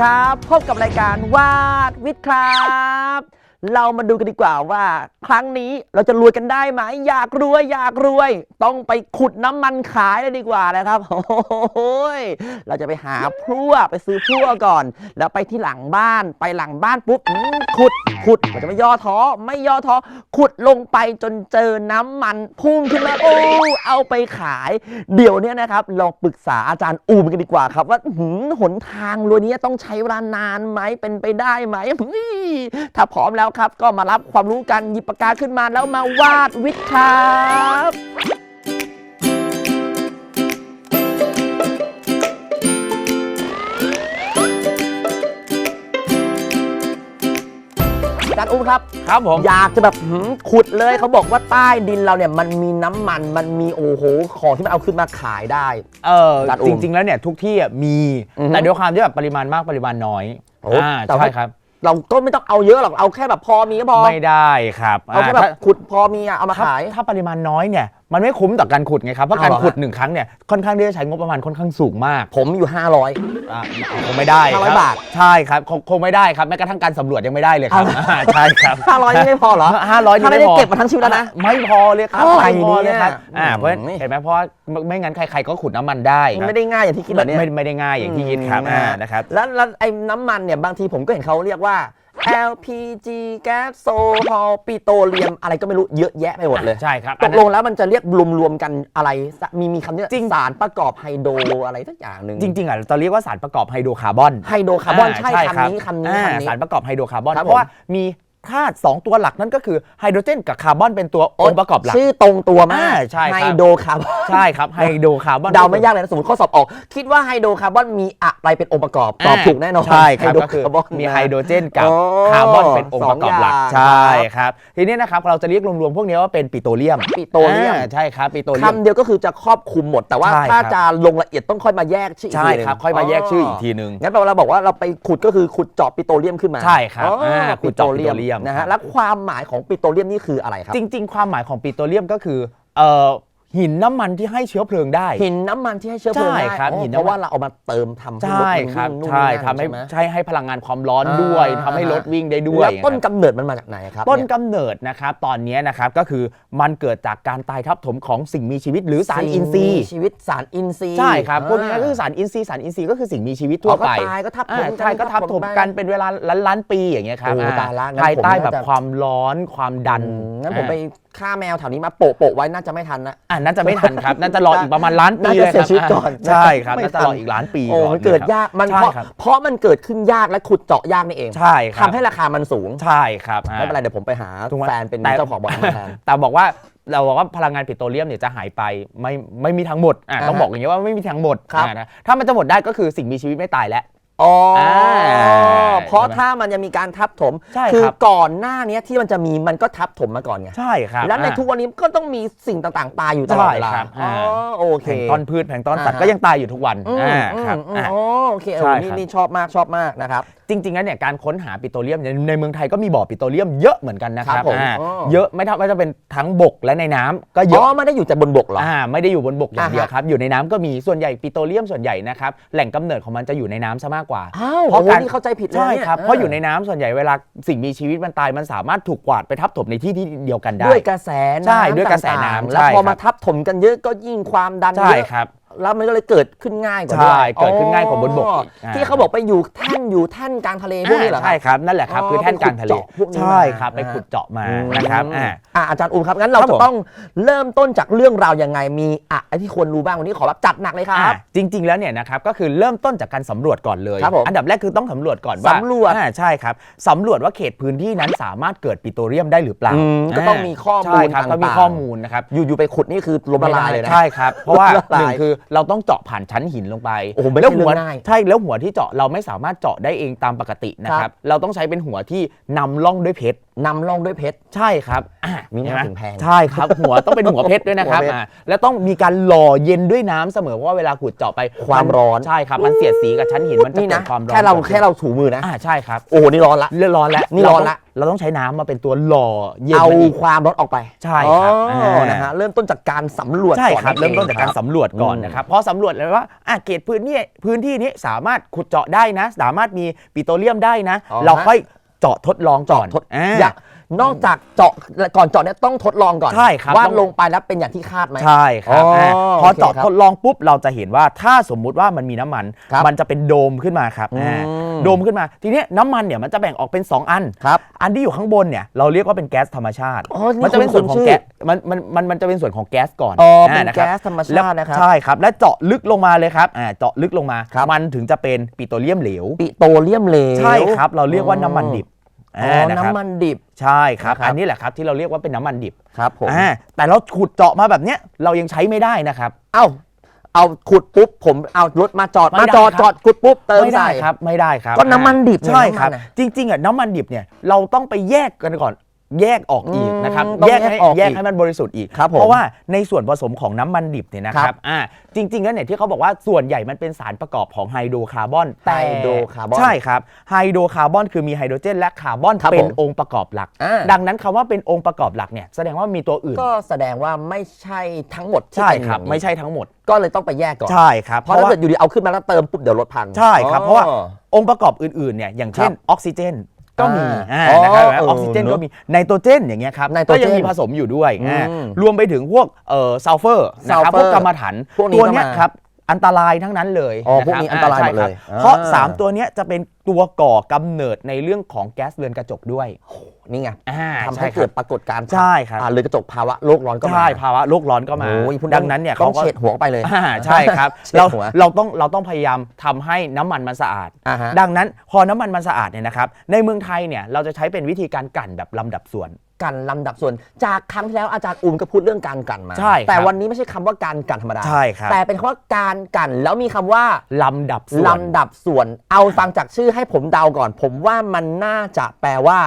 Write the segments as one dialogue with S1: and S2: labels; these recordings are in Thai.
S1: ครับ พบกับรายการวาดวิทย์ครับ เรามาดูกันดีกว่าว่า ครั้งนี้เราจะรวยกันได้ไหมอยากรวยอยากรวย ต้องไปขุดน้ำมันขายเลยดีกว่านะครับโอ้โหยเราจะไปหาพลั่วไปซื้อพลั่วก่อน แล้วไปที่หลังบ้านไปหลังบ้านปุ๊บขุดขุดมันจะไม่ย่อท้อไม่ย่อท้อขุดลงไปจนเจอน้ำมันพุ่งขึ้นมาโอ้เอาไปขาย เดี๋ยวนี้นะครับลองปรึกษาอาจารย์อูมกันดีกว่าครับ ว่าหืหนทางรวยนี้ต้องใช้เวลานานไหมเป็นไปได้ไหมถ้าพร้อมแล้วครับ ก็มารับความรู้กันหยิบปากกาขึ้นมาแล้วมาวาดวิทย์ครับอาจารย์อุ้มครับ
S2: ครับผม
S1: อยากจะแบบหืมขุดเลยเขาบอกว่าใต้ดินเราเนี่ยมันมีน้ำมันมันมีโอ้โหของที่มันเอาขึ้นมาขายได้
S2: เออ
S1: จัดอุ้
S2: จ
S1: ม
S2: ริง ๆ แล้วเนี่ยทุกที่อะมี
S1: อือฮึ
S2: แต่ด้วยความที่แบบปริมาณมากปริมาณน้อย
S1: โอ้
S2: อ่า
S1: แต่ว่า
S2: ใช่ครับ
S1: เราก็ไม่ต้องเอาเยอะหรอกเอาแค่แบบพอมีก็พอ
S2: ไม่ได้ครับ
S1: เอาแค่
S2: อ่า
S1: แบบ
S2: ถ้า
S1: ขุดพอมีอะเอามา
S2: ถ้า
S1: ขาย
S2: ถ้าปริมาณน้อยเนี่ย มันไม่คุ้มต่อการขุดไงครับ เพราะ
S1: เอา
S2: การ
S1: เหรอ
S2: ขุดหนึ่งครั้งเนี่ยค่อนข้างที่จะใช้งบประมาณค่อนข้างสูงมาก
S1: ผมอยู่ 500
S2: อ่าคงไม่ได้
S1: ห้าร้อย
S2: ครับ
S1: บาท
S2: ใช่ครับคงคงไม่ได้ครับแม้กระทั่งการสำรวจยังไม่ได้เลยครับ
S1: เอา
S2: อ่าใช่ครับ
S1: 500นี่ไม่พอเหรอ
S2: ห้าร้อยนี่
S1: ถ้าไม่
S2: ไม่
S1: ได้
S2: พอ
S1: เก็บมาทั้งชีวิตแล้วนะ
S2: ไม่พอเลยครับ
S1: อะไร
S2: ไม่พอเลยครับ
S1: เนี่ย
S2: อ่าเพราะ
S1: อืม
S2: เห็นไหมเพราะว่าไม่งั้นใครๆก็ขุดน้ำมันได้ค
S1: มัน
S2: รับ
S1: ไม่ได้ง่ายอย่างที่คิดเหรอเนี่ย
S2: ไม่ไม่ได้ง่ายอย่างที่คิดครับ
S1: อืม
S2: อ่านะครับ
S1: แล้วแล้วไอ้น้ำมันเนี่ยบางทีผมก็เห็นเขาเรียกว่า LPG แก๊สโซฮอลปิโตรเลียม อะไรก็ไม่รู้เยอะแยะไปหมดเลย
S2: ใช่ครับ
S1: ตกลงแล้วมันจะเรียกรวมๆกันอะไรสมีมีคำเนี้ย
S2: จริง
S1: สารประกอบไฮโดรอะไรสักอย่างหนึ่ง
S2: จริงๆอะเราเรียกว่าสารประกอบไฮโดรคาร์บอน
S1: ไฮโดรคาร์บอน
S2: อ่า
S1: ใช่
S2: ใช่ครับ
S1: คำนี้คำนี้
S2: อ่า
S1: คำนี้
S2: สารประกอบไฮโดรคาร์บอน
S1: ครับ
S2: เพราะว่ามี ธาตุสองตัวหลักนั่นก็คือไฮโดรเจนกับคาร์บอนเป็นตัวองค์ประกอบหลัก
S1: ชื่อตรงตัวมาก
S2: อ่าใช่ครับ
S1: ไฮโดรคาร์บอน
S2: ใช่ครับไฮโดรคาร์บอน
S1: เดาไม่ยากเลยนะสมมติข้อสอบออก คิดว่าไฮโดรคาร์บอนมีอะไรเป็นองค์ประกอบตอบถูกแน่นอน
S2: ใช่ครับ
S1: ไฮโดร
S2: ก็คือ
S1: คาร์บอน
S2: มี
S1: นะ
S2: ไฮโดรเจนกับ
S1: อ๋อ
S2: คาร์บอนเป็นองค์ประกอบหลัก
S1: สองอย่าง
S2: ใช่ครับ ทีนี้นะครับเราจะเรียกรวมๆพวกนี้ว่าเป็นปิโตรเลียม
S1: ปิโตรเลียม
S2: อ่าใช่ครับปิโตรเลียม
S1: คำเดียวก็คือจะครอบคลุมหมด แต่ว่า
S2: ใช่ครับ
S1: ถ้าจะลงละเอียดต้องค่อยมาแยกชื่ออีก
S2: ใช่
S1: ทีหนึ่ง
S2: ครับค่อยมาแยกชื่ออีกทีนึง
S1: งั้นแปลว่าเราบอกว่าเราไปขุดก็คือขุดเจาะปิโตรเลียมขึ้นมา
S2: ใช่ครับ
S1: อ๋ออา
S2: ขุดเจาะปิโตรเลียม
S1: นะ
S2: ครั
S1: ฮะ
S2: บ
S1: แล้วความหมายของปิโตรเลียมนี่คืออะไรครับ
S2: จริง ๆ ความหมายของปิโตรเลียมก็คือเอ่อ หินน้ำมันที่ให้เชื้อเพลิงได้
S1: หินน้ำมันที่ให้เชื้อเพลิง
S2: ใช่
S1: ได้
S2: ครับ
S1: อ๋อ
S2: หิน
S1: เพ
S2: น้ำมัน
S1: ราะว่าเราเอามาเติมทำให้
S2: ใช่
S1: รถมัน
S2: ครับ
S1: วิ่งนู่น
S2: ใช่
S1: นี่นั่น
S2: ทำให้
S1: ใช่ไหม
S2: ใช่ให้พลังงานความร้อนด้วย
S1: อ่า
S2: ทำให้รถวิ่งได้ด้วย
S1: แล้วต้น
S2: อย่าง
S1: กำเนิดมันมาจากไหนครับ
S2: ต้น
S1: เนี่ย
S2: กำเนิดนะครับตอนนี้นะครับก็คือมันเกิดจากการตายทับถมของสิ่งมีชีวิตหรือสารอินทรีย์
S1: สิ่งมีชีวิตสารอินทรีย์
S2: ใช่ครับพวกนี้
S1: อ่า
S2: ก็คือสารอินทรีย์สารอินทรีย์ก็คือสิ่งมีชีวิตทั่วไป
S1: อ๋อก็ตายก็ทับถม
S2: อ่า
S1: กัน
S2: ใช่ก็ทับถม
S1: ไป
S2: กันเป็นเวลาล้านล้านๆปีอย่างเงี้ยครับ
S1: โอ้
S2: อ่
S1: ตายละงั้น
S2: ภายใต้
S1: ผมน่า
S2: แบบ
S1: จะ
S2: ความร้อนความดัน
S1: อืมงั้นผม
S2: อ่า
S1: ไปฆ่าแมวแถวนี้มาโปะโปะไว้น่าจะไม่ทันนะ
S2: อ่าน่าจะไม่ทันครับ น่าจะรออีกประมาณล้านปี
S1: น่า
S2: เล
S1: จะ
S2: ย
S1: เสีย
S2: ครับ
S1: ชีวิตก่อน
S2: ใช่ครับ
S1: ไม่
S2: น่าจะ
S1: ทัน
S2: รออีกล้านปี
S1: โอ้
S2: ก่อน
S1: มันเกิด
S2: นะครับ
S1: ยากมัน
S2: ใช่
S1: เพราะ
S2: ครับ
S1: เพราะมันเกิดขึ้นยากและขุดเจาะยากนี่เอง
S2: ใช่ครับ
S1: ทำให้ราคามันสูง
S2: ใช่ครับอ่า
S1: ไม่เป็นไรเดี๋ยวผมไปหา
S2: ถูกไหม
S1: แฟนเป็น
S2: แต่
S1: เจ้าของบ่อนมาแทน
S2: แต่บอกว่าเราบอกว่าพลังงานปิโตรเลียมเนี่ยจะหายไปไม่ไม่มีทั้งหมดอะ
S1: อ่าฮะ
S2: ต้องบอกอย่างเงี้ยว่าไม่มีทั้งหมด
S1: ครับ
S2: อ่านะถ้ามันจะหมดได้ก็คือสิ่งมีชีวิตไม่ตายแล้ว
S1: อ๋อ
S2: อ่า
S1: เพราะถ้ามันยังมีการทับถม
S2: ใช่
S1: คือ
S2: ครับ
S1: ก่อนหน้านี้ที่มันจะมีมันก็ทับถมมาก่อนไง
S2: ใช่ครับ
S1: แล้วใน
S2: อ่า
S1: ทุกวันนี้ก็ต้องมีสิ่งต่างๆตายอยู่ตลอดเวลา
S2: ใช่ครับ
S1: อ๋อ
S2: อ่า
S1: โอเค
S2: แผงต้นพืชแผงต้นสัตว์
S1: อ่าฮะ
S2: ก็ยังตายอยู่ทุกวัน
S1: อืม
S2: อ่า
S1: อืม
S2: ครับ
S1: อืม
S2: อ่า
S1: อ๋อโอเคเอ
S2: ใช่
S1: อ
S2: ครับ
S1: นี่นี่ชอบมากชอบมากนะครับ
S2: จริงๆแล้วเนี่ยการค้นหาปิโตรเลียมในในเมืองไทยก็มีบ่อปิโตรเลียมเยอะเหมือนกันนะค
S1: ครั
S2: รั
S1: บบผม
S2: อ่า
S1: อ๋อ
S2: เยอะไม่เท่าไม่จะเป็นทั้งบกและในน้ำก็เย
S1: อ๋
S2: อะ
S1: อไม่ได้อยู่แต่บนบกเหรอ
S2: อ่าไม่ได้อยู่บนบกอย่าง
S1: อ่าฮะ
S2: เดียวครับ อยู่ในน้ำก็มีส่วนใหญ่ปิโตรเลียมส่วนใหญ่นะครับแหล่งกำเนิดของมันจะอยู่ในน้ำซะมากกว่า
S1: อ้าว
S2: เพราะ
S1: โอ้
S2: การ
S1: นี่เข้าใจผิดเลย
S2: ใช่
S1: เนี่ย
S2: ครับเพราะอยู่ในน้ำส่วนใหญ่เวลาสิ่งมีชีวิตมันตายมันสามารถถูกกวาดไปทับถมในที่ที่เดียวกันได้
S1: ด้วยกระแสน้ำ
S2: ใช่ด้วยกระแส
S1: ต่างๆ
S2: น้ำ
S1: แล้ว
S2: ใช่
S1: พอ
S2: ครับ
S1: มาทับถมกันเยอะก็ยิ่งความดัน
S2: ใช่
S1: เยอะ
S2: ครับ
S1: แล้วมันก็เลยเกิดขึ้นง่ายกว่า
S2: ใช่
S1: ด้วย
S2: เกิดขึ้นง่ายกว่าบนบกอีกอ่า
S1: ที่เขาบอกไปอยู่แท่นอยู่แท่นกลางทะเลพวกนี้เหรอค
S2: ใช่
S1: รับ
S2: ครับนั่นแหละครับ
S1: อ๋อ
S2: คือแท่นกลางทะเล
S1: ไปขุดเจาะพวกนี้
S2: ใช่
S1: มา
S2: ครับไป
S1: นะฮะ
S2: ขุดเจาะมานะครับอ่า
S1: อะอาจารย์อุ้มครับงั้นเรา
S2: ครับ
S1: จะ
S2: ผม
S1: ต้องเริ่มต้นจากเรื่องราวยังไงมีอะไรที่ควรรู้บ้างวันนี้ขอแบบจัดหนักเลยครับ
S2: อะจริง ๆ แล้วเนี่ยนะครับก็คือเริ่มต้นจากการสำรวจก่อนเลย
S1: ครับผม
S2: อันดับแรกคือต้องสำรวจก่อนว่า
S1: สำรวจ
S2: อ่าใช่ครับสำรวจว่าเขตพื้นที่นั้นสามารถเกิดปิโตรเลียมได้หรือเปล่า
S1: อืมก็ต้องมีข้อมูล
S2: ใช่ครับก็มี
S1: ต่างๆ
S2: ข้อมูลนะครับ
S1: อยู่ๆไปขุดนี่คือล้มละลายเลยนะ
S2: ใช่ครับ เพราะว่า
S1: ละลาย
S2: หนึ่งคือเราต้องเจาะผ่านชั้นหินลงไป
S1: โอ้โหไม่ใช่
S2: แล้วหัว
S1: เรื่องง่าย
S2: ใช่แล้วหัวที่เจาะเราไม่สามารถเจาะได้เองตามปกตินะค
S1: ครั
S2: รับ
S1: บ
S2: เราต้องใช้เป็นหัวที่นำล่องด้วยเพชร
S1: นำล่องด้วยเพชร
S2: ใช่ครับอะ
S1: มีหน้า
S2: เห็ไห
S1: ถึงแพง
S2: ใช่ครับ หัวต้องเป็นหัวเพชรด้วยนะครับ
S1: หัวเพชร
S2: อ่าแล้วต้องมีการหล่อเย็นด้วยน้ำเสมอเพราะว่าเวลาขุดเจาะไป
S1: ความร้อน
S2: ใช่ครับ มันเสียดสีกับชั้นหินมันจะ
S1: นี่
S2: เกิ
S1: นะ
S2: ดความร้อน
S1: แค่เรา
S2: กิดขึ้น
S1: แค่เราถูมือนะ
S2: อ่าใช่ครับ
S1: โอ้โหนี่ร้อนละ
S2: เรื่องร้อนแล้ว
S1: นี่ร้อนละ
S2: เราต้องใช้น้ำมาเป็นตัวหล่อเย็น
S1: เอา
S2: มันอีก
S1: ความร้อนออกไป
S2: ใช่ครับ
S1: อ๋อ
S2: อ่าน
S1: นะฮะเริ่มต้นจากการสำรวจ
S2: ใช่
S1: ก่อน
S2: ครับ
S1: นั่น
S2: เริ่มต้นจากการ
S1: องคบ
S2: สำรวจก่อน
S1: อืม
S2: นะครับพอสำรวจเลยว่าอะเขตพื้นที่พื้นที่นี้สามารถขุดเจาะได้นะ สามารถมีปิโตรเลียมได้นะ
S1: อ๋อ
S2: เรา
S1: ฮะ
S2: ค่อย เจาะทดลองก่อน
S1: ทด
S2: อ่า
S1: อยาก นอกจากเจาะก่อนเจาะเนี่ยต้องทดลองก่อน
S2: ใช่ครับ
S1: ว่า
S2: ต้อง
S1: ลงไปแล้วเป็นอย่างที่คาดไหม
S2: ใช่ครับ
S1: อ๋ออ่า
S2: พอ
S1: โอเค
S2: เจาะ
S1: ครับ
S2: ทดลองปุ๊บเราจะเห็นว่าถ้าสมมุติว่ามันมีน้ำมัน
S1: ครับ
S2: มันจะเป็นโดมขึ้นมาครับ
S1: อืม
S2: อ่าโดมขึ้นมา ทีเนี้ยน้ำมันเนี่ยมันจะแบ่งออกเป็น 2 อัน
S1: ครับ
S2: อันที่อยู่ข้างบนเนี่ยเราเรียกว่าเป็นแก๊สธรรมชาติ
S1: อ๋อนี่
S2: มันจะเป็นส่วนของ
S1: คุ้นๆ
S2: แก๊สมันมันมันมันจะเป็นส่วนของแก๊สก่อน
S1: อ๋อเป็น
S2: นะครั
S1: แก๊
S2: บ
S1: สธรรม
S2: แล้ว
S1: ชาตินะครับ
S2: ใช่ครับ และเจาะลึกลงมาเลยครับอ่าเจาะลึกลงมา
S1: ครับ
S2: มันถึงจะเป็นปิโตรเลียมเหลว
S1: ปิโตรเลียมเหลว
S2: ใช่ครับ เราเรียกว่าน้ำมันดิบ
S1: อ๋อ
S2: อ่าะครับ
S1: น้ำมันดิบ
S2: ใช่ครับ
S1: นะครับ
S2: อันนี้แหละครับที่เราเรียกว่าเป็นน้ำมันดิบ
S1: ครับผม
S2: อ่าแต่เราขุดเจาะมาแบบเนี้ยเรายังใช้ไม่ได้นะครับ
S1: เอ้าเอาขุดปุ๊บผมเอารถมาจอด
S2: ไม่
S1: มา
S2: ได้
S1: จอด
S2: ครับ
S1: จอดขุดปุ๊บเติม
S2: ไม่ได้
S1: ใส่
S2: ครับไม่ได้ครับ
S1: ก็น้ำมันดิบ
S2: ใช่ครับ
S1: น้ำมันอะ
S2: จริงๆอะน้ำมันดิบเนี่ยเราต้องไปแยกกันก่อน แยกออกอีก
S1: อืม
S2: นะครับ
S1: ต้อง
S2: แยก
S1: แยก
S2: ให้
S1: ออก
S2: แยก
S1: อีก
S2: ให้มันบริสุทธิ์อีก
S1: ครับผม
S2: เพราะว่าในส่วนผสมของน้ำมันดิบเนี่ยนะค
S1: ครั
S2: รับบอ่าจริงๆแล้วเนี่ยที่เขาบอกว่าส่วนใหญ่มันเป็นสารประกอบของไฮโดรคาร์บอนแต่
S1: ไฮโดรคาร์บอน
S2: ใช่ครับไฮโดรคาร์บอนคือมีไฮโดรเจนและคาร์บอน
S1: ครับ
S2: เป็น
S1: ผม
S2: องค์ประกอบหลัก
S1: อ่า
S2: ดังนั้นคำว่าเป็นองค์ประกอบหลักเนี่ยแสดงว่ามีตัวอื่น
S1: ก็แสดงว่าไม่ใช่ทั้งหมดที่
S2: ใช่
S1: เป็น
S2: ครับ
S1: อย่างนี้
S2: ไม่ใช่ทั้งหมด
S1: ก็เลยต้องไปแยกก่อน
S2: ใช่ครับ
S1: เพราะถ้าเกิดอยู่ดีเอาขึ้นมาแล้วเติมปุ๊บเดี๋ยวรถพัง
S2: ใช่ครับ
S1: อ๋อ
S2: เพราะว่าองค์ประกอบอื่นๆเนี่ยอย่างเช่น
S1: ครับ
S2: ออกซิเจน ก็มี
S1: อ่า
S2: อ่านะครับ
S1: อ๋อ
S2: ออกซิเจน
S1: เออ
S2: ก็มีไนโตรเจนอย่างเงี้ยครับ
S1: ไนโตร
S2: ก็
S1: เจน
S2: ยังมีผสมอยู่ด้วย
S1: อืม
S2: อ่ารวมไปถึงพวกเอ่อซัลเฟอร์นะครับ
S1: ซัลเฟ
S2: พ
S1: อร์
S2: วกกัมมันถัน
S1: พวกนี้
S2: ตัว
S1: ก็
S2: เนี้ย
S1: มา
S2: ครับอันตรายทั้งนั้นเลย
S1: อ๋อพวกนี้ะ
S2: ครับ
S1: อันตรายหมดเลย
S2: ใช่ครับเพราะ
S1: อ่า
S2: 3ตัวเนี้ยจะเป็นตัวก่อกำเนิดในเรื่องของแก๊สเรือนกระจกด้วย
S1: นี่ไง
S2: อ่า
S1: ทำ
S2: ช่
S1: ให้
S2: ครับ
S1: เกิดปรากฏการณ์
S2: ใช่ครับ
S1: อ่าเรือกระจกภาวะโลกร้อนก็มา
S2: ใช่ภาวะโลกร้อนก็มา
S1: โอ้ยคุณ
S2: ดังนั้นเนี่ย
S1: ต้
S2: เขา
S1: อง
S2: ก็
S1: เช็ดหัวไปเลย
S2: อ่าใช่ครับ
S1: เช็ด
S2: เรา
S1: หัว
S2: เราต้องเราต้องพยายามทำให้น้ำมันมันสะอาด
S1: อ่าฮะ
S2: ดังนั้นพอน้ำมันมันสะอาดเนี่ยนะครับ ในเมืองไทยเนี่ยเราจะใช้เป็นวิธีการกลั่นแบบลำดับส่วน
S1: กันลำดับส่วนจากครั้งที่แล้วอาจารย์อุ้มก็พูดเรื่องการกันมา
S2: ใช่ครับ
S1: แต่วันนี้ไม่ใช่คำว่าการกันธรรมดา
S2: ใช่ครับ
S1: แต่เป็นคำว่าการกันแล้วมีคำว่า
S2: ลำดับส่วน
S1: ลำดับส่วน เอาฟังจากชื่อให้ผมเดาก่อน ผมว่ามันน่าจะแปลว่า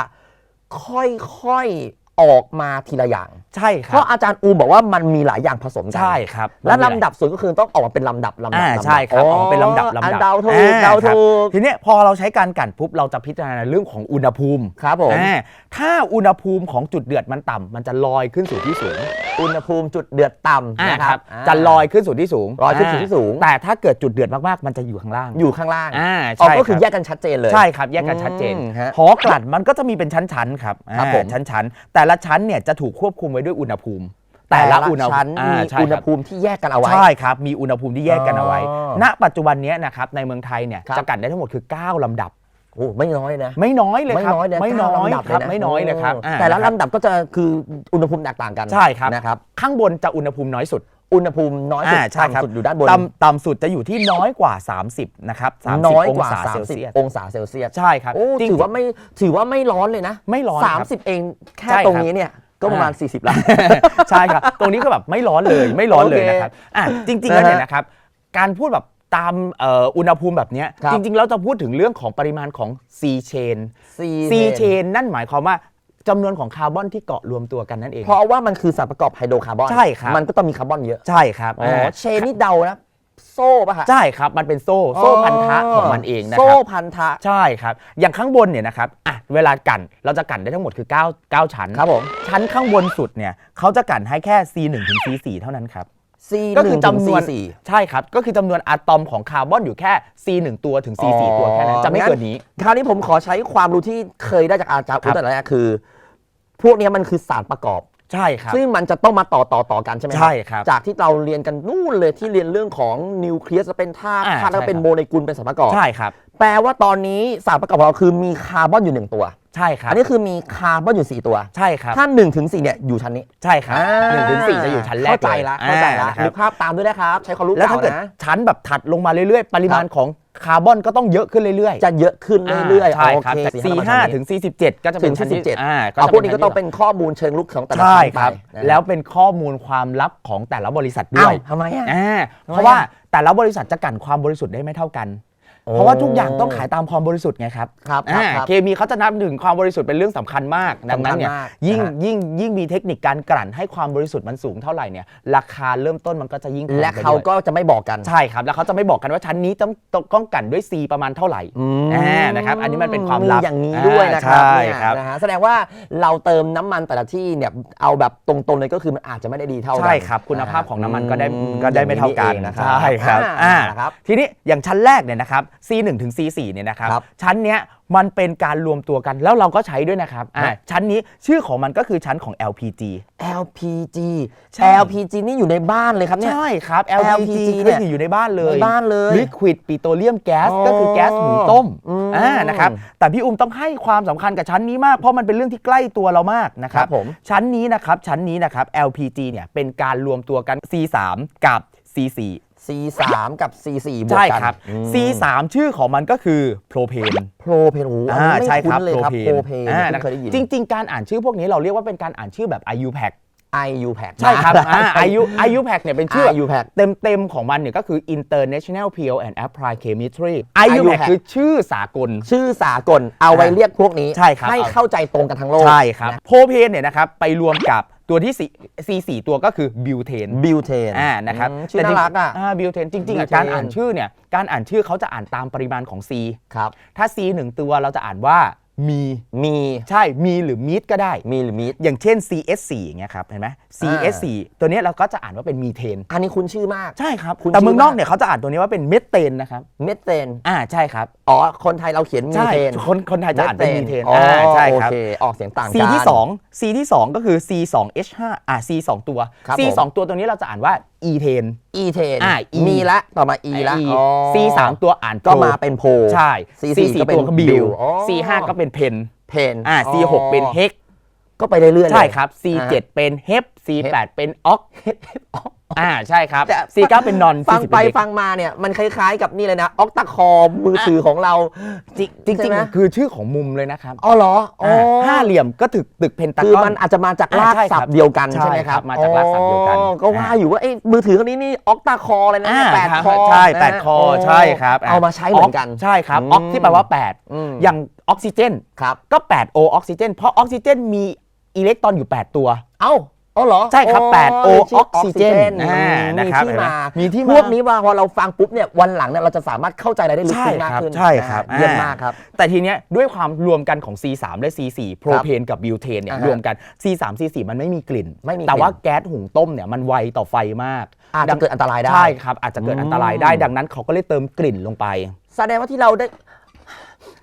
S1: ค่อยๆออกมาทีละอย่าง
S2: ใช่ค
S1: เพ
S2: รับ
S1: ราะอาจารย์อูมบอกว่ามันมีหลายอย่างผสมกั
S2: ใช่ครับ
S1: และลำดับส่วนก็คือต้องออกมาเป็นลำดับลำดั
S2: อ่า
S1: ลำดั
S2: ใช่ครับออกมาเป็นลำดับลำดับ
S1: อันเดาถูก
S2: อ่
S1: เดา
S2: ครับ
S1: ถูก
S2: ทีเนี้ยพอเราใช้การกลั่นปุ๊บเราจะพิจารณาเรื่องของอุณหภูมิ
S1: ครับผม
S2: อ่าถ้าอุณหภูมิของจุดเดือดมันต่ำมันจะลอยขึ้นสู่ที่สูง
S1: อุณหภูมิจุดเดือดต่ำ
S2: อ่า
S1: นะ
S2: ค
S1: ค
S2: รั
S1: รั
S2: บบจะลอยขึ้นสู่ที่สูง
S1: ลอยขึ้นสู่ที่สูง
S2: แต่ถ้าเกิดจุดเดือดมากๆ มันจะอยู่ข้างล่าง
S1: อยู่ข้างล่าง
S2: อ่า
S1: อ๋อ
S2: ใช่
S1: ก็คือ
S2: รับ
S1: แยกกันชัดเจนเลย
S2: ใช่ครับ แยกกันชัดเจน
S1: อืมฮะ
S2: หอกลั่นมันก็จะมีเป็นชั้นๆครับ
S1: ครับ
S2: อ่า
S1: ผม
S2: ชั้นๆ แต่ละชั้นเนี่ยจะถูกควบคุมไว้ด้วยอุณหภูมิ
S1: แต่
S2: แต่
S1: ละ
S2: ละอุณหภู
S1: ชั้น
S2: มิอ่า
S1: มี
S2: ใช่
S1: อุณ
S2: ค
S1: ห
S2: รับ
S1: ภูมิที่แยกกันเอาไว้
S2: ใช่ครับ มีอุณหภูมิที่แยกกันเอาไว้
S1: อ๋อ
S2: ณ ปัจจุบันเนี้ยนะครับในเมืองไทยเนี่ย
S1: ครับ
S2: จะกันได้ทั้งหมดคือ 9 ลำดับ
S1: โอ้ไม่น้อยนะ
S2: ไม่น้อยเลย
S1: ไม่
S2: ครับ
S1: น้อยเลย
S2: ไม่น้อย
S1: เก้าลำดับ
S2: ครับ
S1: เลยนะ
S2: ไม่น้อยเลยครับ
S1: โอ้
S2: อ่า
S1: แต่ละ
S2: นะครับ
S1: ลำดับก็จะคืออุณหภูมิแตกต่างกัน
S2: ใช่ครับ
S1: นะครับ
S2: ข้างบนจะอุณหภูมิน้อยสุด
S1: อุณหภูมิน้อยสุด
S2: อ่าใช่ครับ
S1: ต่ำสุดอยู่ด้านบน
S2: ต่ำต่ำสุดจะอยู่ที่น้อยกว่า 30 นะครับ30
S1: น้อยกว่า
S2: องศาเซลเซียส
S1: 30 องศาเซลเซียส
S2: ใช่ครับ
S1: โอ้
S2: จริง
S1: ถือว่าไม่ถือว่าไม่ร้อนเลยนะ
S2: ไม่ร้อน
S1: สาม
S2: ครับ
S1: สิบเองแค่
S2: ใช่ครับ
S1: ตรงนี้เนี่ย ก็ประมาณ 40ล้าน
S2: ใช่ครับ ตรงนี้ก็แบบไม่ร้อนเลยไม่ร้อนเลย
S1: โอเค
S2: นะครับอะจริงๆแล้วเนี่ย
S1: นะฮะ
S2: นะครับ การพูดแบบตามเอ่ออุณหภูมิแบบเนี้ย
S1: ครับ
S2: จริงๆเราจะพูดถึงเรื่องของปริมาณของ C chain C chain นั่นหมายความว่าจำนวนของคาร์บอนที่เกาะรวมตัวกันนั่นเอง
S1: เพราะว่ามันคือสารประกอบไฮโดรคาร์บอน
S2: ใช่ครับ
S1: มันก็ต้องมีคาร์บอนเยอะ
S2: ใช่ครับ
S1: อ๋อ
S2: อ่า
S1: เชนนี่เดานะ โซ่ป่ะฮะ
S2: ใช่ครับ มันเป็นโซ่ โซ่พันธะของมันเองนะค
S1: โซ่
S2: รับ
S1: พันธะ
S2: ใช่ครับ อย่างข้างบนเนี่ยนะครับ อะ เวลากันเราจะกันได้ทั้งหมดคือ 9 9 ชั้น
S1: ครับผม
S2: ชั้นข้างบนสุดเนี่ยเขาจะกันให้แค่ C1 ถึง C4 เท่านั้นครับ
S1: C
S2: ก็คือจำนวน
S1: สี่
S2: ใช่ครับ ก็คือจำนวนอะตอมของคาร์บอนอยู่แค่ C1 ตัวถึง C4 ตัวแค่นั้น
S1: อ๋อ
S2: จะไม่เกินนี้
S1: คราวนี้ผมขอใช้ความรู้ที่เคยได้จากอาจารย์
S2: ครั
S1: อุ
S2: บ
S1: ตแต่แรกคือ พวกเนี้ยมันคือสารประกอบ
S2: ใช่ครับ
S1: ซึ่งมันจะต้องมาต่อต่อต่อกันใช่ไหม
S2: ใช่ครับ
S1: จากที่เราเรียนกันนู่นเลยที่เรียนเรื่องของนิวเคลียสเป็นธาตุ
S2: อ่า
S1: ธาตุแล้ว
S2: ใช่
S1: เป็น
S2: ครับ
S1: โมเลกุลเป็นสารประกอบ
S2: ใช่ครับ
S1: แปลว่าตอนนี้สารประกอบของเราคือมีคาร์บอนอยู่หนึ่งตัว
S2: ใช่ครับ
S1: อันนี้คือมีคาร์บอนอยู่4ตัว
S2: ใช่ครับ
S1: ถ้า1ถึง4เนี่ยอยู่ชั้นนี้
S2: ใช่ครับหนึ่งถึงสี่จะอยู่ชั้นแรก
S1: เข้าใจ
S2: ย
S1: ละเข้าใจละ
S2: อ่านะครั
S1: นึ
S2: บ
S1: กภาพตามด้วยนะครับ ใช้ความรู้
S2: แล้วถ้า
S1: เก่า
S2: เกิด
S1: นะ
S2: ชั้นแบบถัดลงมาเรื่อยๆ ปริมาณของ คาร์บอนก็ต้องเยอะขึ้นเรื่อยๆ
S1: จะเยอะขึ้นเรื่อยๆ
S2: ใช่ครับ
S1: โอเจา
S2: ก
S1: สี่
S2: 45 ถึง 47 ก็จะ
S1: ถึ
S2: เป็น
S1: ง
S2: ชั้นที่
S1: 47
S2: อ่า
S1: เอาพวกนี้
S2: จะ
S1: ก็ต้องเป็นข้อมูลเชิงลุกของแต่ละ
S2: ใช่
S1: ชั้นไป
S2: ครับ
S1: นะ
S2: แล้วเป็นข้อมูลความลับของแต่ละบริษัทด้
S1: อ้า
S2: วย
S1: วทำไมอะ
S2: อ่า
S1: ทำไม
S2: เพราะว่า
S1: อะ
S2: แต่ละบริษัทจะกลั่นความบริสุทธิ์ได้ไม่เท่ากัน
S1: โอ้
S2: เพราะว่าทุกอย่างต้องขายตามความบริสุทธิ์ไงครับ
S1: ครับครับ
S2: อ่า
S1: ครับ
S2: เคมีเขาจะนับถึงความบริสุทธิ์เป็นเรื่องสำคัญมากดังนั้นเนี่ย
S1: สำคัญมาก
S2: ยิ่ง
S1: นะฮะ
S2: ยิ่งยิ่งมีเทคนิคการกลั่นให้ความบริสุทธิ์มันสูงเท่าไหร่เนี่ยราคาเริ่มต้นมันก็จะยิ่งแพง
S1: และ
S2: ไปด้วย
S1: เขาก็จะไม่บอกกัน
S2: ใช่ครับ แล้วเขาจะไม่บอกกันว่าชั้นนี้ต้องต้องต้องกลั่นด้วย C ประมาณเท่าไหร่อ่านะครับ อันนี้มันเป็นความลับ
S1: อย่างนี้ด้วยนะครับ
S2: อ่าใช่
S1: เนี่ย
S2: ครับ
S1: นะฮะแสดงว่าเราเติมน้ำมันแต่ละที่เนี่ยเอาแบบตรงๆเลยก็คือมันอาจจะไม่ได้ดีเท่ากัน
S2: ใช่ครับคุณภาพของน้ำมันก็ได้
S1: อืม
S2: ก็ได้ไม่เท่ากัน
S1: อย่างนี้เองนะครับ
S2: ใช่ครับ
S1: อ่า
S2: อ่า
S1: นะครับ
S2: ทีนี้อย่างชั้นแรกเนี่ยนะครับ C1 ถึง C4 เนี่ยนะครับ
S1: ครับ
S2: ชั้นเนี้ยมันเป็นการรวมตัวกันแล้วเราก็ใช้ด้วยนะครับอ่า
S1: ฮะ
S2: ชั้นนี้ชื่อของมันก็คือชั้นของ LPG
S1: LPG
S2: ใช่
S1: LPG นี่อยู่ในบ้านเลยครับเนี่ย
S2: ใช่ครับ
S1: LPG
S2: LPG
S1: เนี่
S2: เนี่ยยอยู่ในบ้านเลย
S1: ในบ้านเลย
S2: Liquid Petroleum Gas
S1: อ๋อ
S2: ก็คือแก๊สหุงต้ม
S1: อืม
S2: อ่านะครับแต่พี่อุ้มต้องให้ความสำคัญกับชั้นนี้มากเพราะมันเป็นเรื่องที่ใกล้ตัวเรามากนะครั
S1: ครับบผม
S2: ชั้นนี้นะครับชั้นนี้นะครับ LPG เนี่ยเป็นการรวมตัวกัน C3 กับ C4
S1: C3 กับ C4 บวก
S2: ใช่
S1: กัน
S2: ครับ
S1: อืม
S2: C3 ชื่อของมันก็คือโพรเพน
S1: โพรเพนโอ้โหอัน
S2: อ่า
S1: นี้ไม่
S2: ใช่ครับ
S1: คุ้นเลยครับโพรเพน
S2: อ่า
S1: ไม่
S2: นะ
S1: เคยได้ยิน
S2: จริง ๆ การอ่านชื่อพวกนี้เราเรียกว่าเป็นการอ่านชื่อแบบ IUPAC
S1: IUPAC
S2: ใช่ครับอ่า IU IUPAC เนี่ยเป็นชื่อ
S1: IUPAC
S2: เต็ม ๆ ของมันเนี่ยก็คือ International Pure and Applied Chemistry
S1: IUPAC
S2: IUPAC คือชื่อสากล
S1: ชื่อสากลเอาไว้เรียกพวกนี้
S2: ใช่ครับ
S1: ให้เข้าใจตรงกันทั้งโลก
S2: ใช่ครับ
S1: นะ
S2: โพรเพนเนี่ยนะครับไปรวมกับ ตัวที่ C 4ตัวก็คือบิวเทน
S1: บิวเทน
S2: อ่านะครับ
S1: ชื่อน่ารักอะ
S2: บิวเทนจริงๆอะ
S1: Butane
S2: การอ่านชื่อเนี่ยการอ่านชื่อเขาจะอ่านตามปริมาณของ C
S1: ครับ
S2: ถ้า C หนึ่งตัวเราจะอ่านว่า มี
S1: มี
S2: ใช่มีหรือมีดก็ได้
S1: มีหรือมีด
S2: อย่างเช่น CS4 อย่างเงี้ยครับเห็นไหม CS4 ตัวเนี้ยเราก็จะอ่านว่าเป็นมีเทน
S1: อันนี้คุณชื่อมาก
S2: ใช่ครับ
S1: คุณ
S2: แต่เมือง
S1: ชื่อ
S2: น
S1: ว่า
S2: อกเนี่ยเขาจะอ่านตัวนี้ว่าเป็นเมทเทนนะครับ
S1: เมทเทน
S2: อ่าใช่ครับ
S1: อ๋อ คนไทยเราเขียนมี
S2: ใช่
S1: เทน
S2: คนคนไทยจะอ่านเป็นมีเทน
S1: อ๋อ
S2: อ่าใช่ครับ
S1: โอเคออกเสียงต่าง
S2: C
S1: กัน
S2: ที่2 C ที่ 2 ก็คือ C2H5 อ่า C 2 ตัว
S1: ครับ
S2: C
S1: ผม
S2: 2ตัวตัวนี้เราจะอ่านว่า E เทน
S1: อีเทน
S2: อ่า E
S1: มีละต่อมา E ละ
S2: E
S1: อ๋อ
S2: C 3ตัวอ่าน
S1: ก็
S2: Pro
S1: มาเป็นโพ
S2: ใช่
S1: C
S2: C
S1: 4ก็
S2: 4
S1: เป็น
S2: ตัวก็บิ
S1: Bill
S2: ว
S1: อ๋อ
S2: C 5ก็เป็นเพน
S1: เพน
S2: อ่า C 6เป็นเฮก
S1: ก็ไปเรื่อยๆเลย
S2: ใช่ครับ C
S1: อ่า
S2: 7เป็นเฮป C 8เป็นออก อ่าใช่ครับ
S1: แต่
S2: C 9 เป็นนอน
S1: ฟัง
S2: C 10
S1: ไป
S2: เป็น
S1: ฟังมาเนี่ยมันคล้ายๆกับนี่เลยนะออกตาคอมือถือของเรา
S2: จริงจริง
S1: ใช่ไหม
S2: ๆ คือชื่อของมุมเลยนะครับ
S1: อ๋อเหรออ๋อา
S2: ห้าเหลี่ยมก็ถึกตึกเพนตา
S1: คือ
S2: ก้อ
S1: มันนอาจจะมาจากราก
S2: อ่าใช่ครับ
S1: ศัพท์เดียวกัน
S2: ใช่
S1: ใช่ไหมครับ
S2: ครับมาจากรากศัพท์เดียวกัน
S1: อ๋อก็ว่าอยู่ว่าเอ้มือถือคนนี้นี่ออกตาคอเลยนะ
S2: อ่า
S1: แปด
S2: ครับ
S1: คอ
S2: ใช่
S1: นะ
S2: แปดคอใช่ครับ
S1: เอามาใช้เหมือนกัน
S2: ใช่ครับ
S1: อืม
S2: ออกที่แปลว่า
S1: อืม
S2: 8อย่างออกซิเจน
S1: ครับ
S2: ก็8 O ออกซิเจนเพราะออกซิเจนมีอิเล็กตรอนอยู่ 8 ตัว
S1: เอ้า อ๋อเหรอ
S2: ใช่ครับ8 O
S1: ชื่
S2: ออกซิเจน
S1: อื
S2: อ่ามนะครับ
S1: มีที่
S2: เห็นไหม
S1: มา
S2: มีที่
S1: พ
S2: มา
S1: วกนี้ว่าพอเราฟังปุ๊บเนี่ยวันหลังเนี่ยเราจะสามารถเข้าใจอะไรได้ลึกซึ้งมากขึ้น
S2: ใช่ครับ
S1: นะฮะเยี่ยม
S2: อ่าม
S1: มากครับ
S2: แต่ทีเนี้ยด้วยความรวมกันของ C3 และ C4 โพรเพนกับบิวเทนเนี่ย
S1: อ่าฮะ
S2: รวมกัน C3 C4 มันไม่มีกลิ่น
S1: ไม่มีกลิ่น
S2: แต่ว่าแก๊สหุงต้มเนี่ยมันไวต่อไฟมาก
S1: อาจจะเกิดอันตรายได้
S2: ใช่ครับ อาจจะเกิดอันตรายได้
S1: อืม
S2: ดังนั้นเขาก็เลยเติมกลิ่นลงไป
S1: แสดงว่าที่เราได้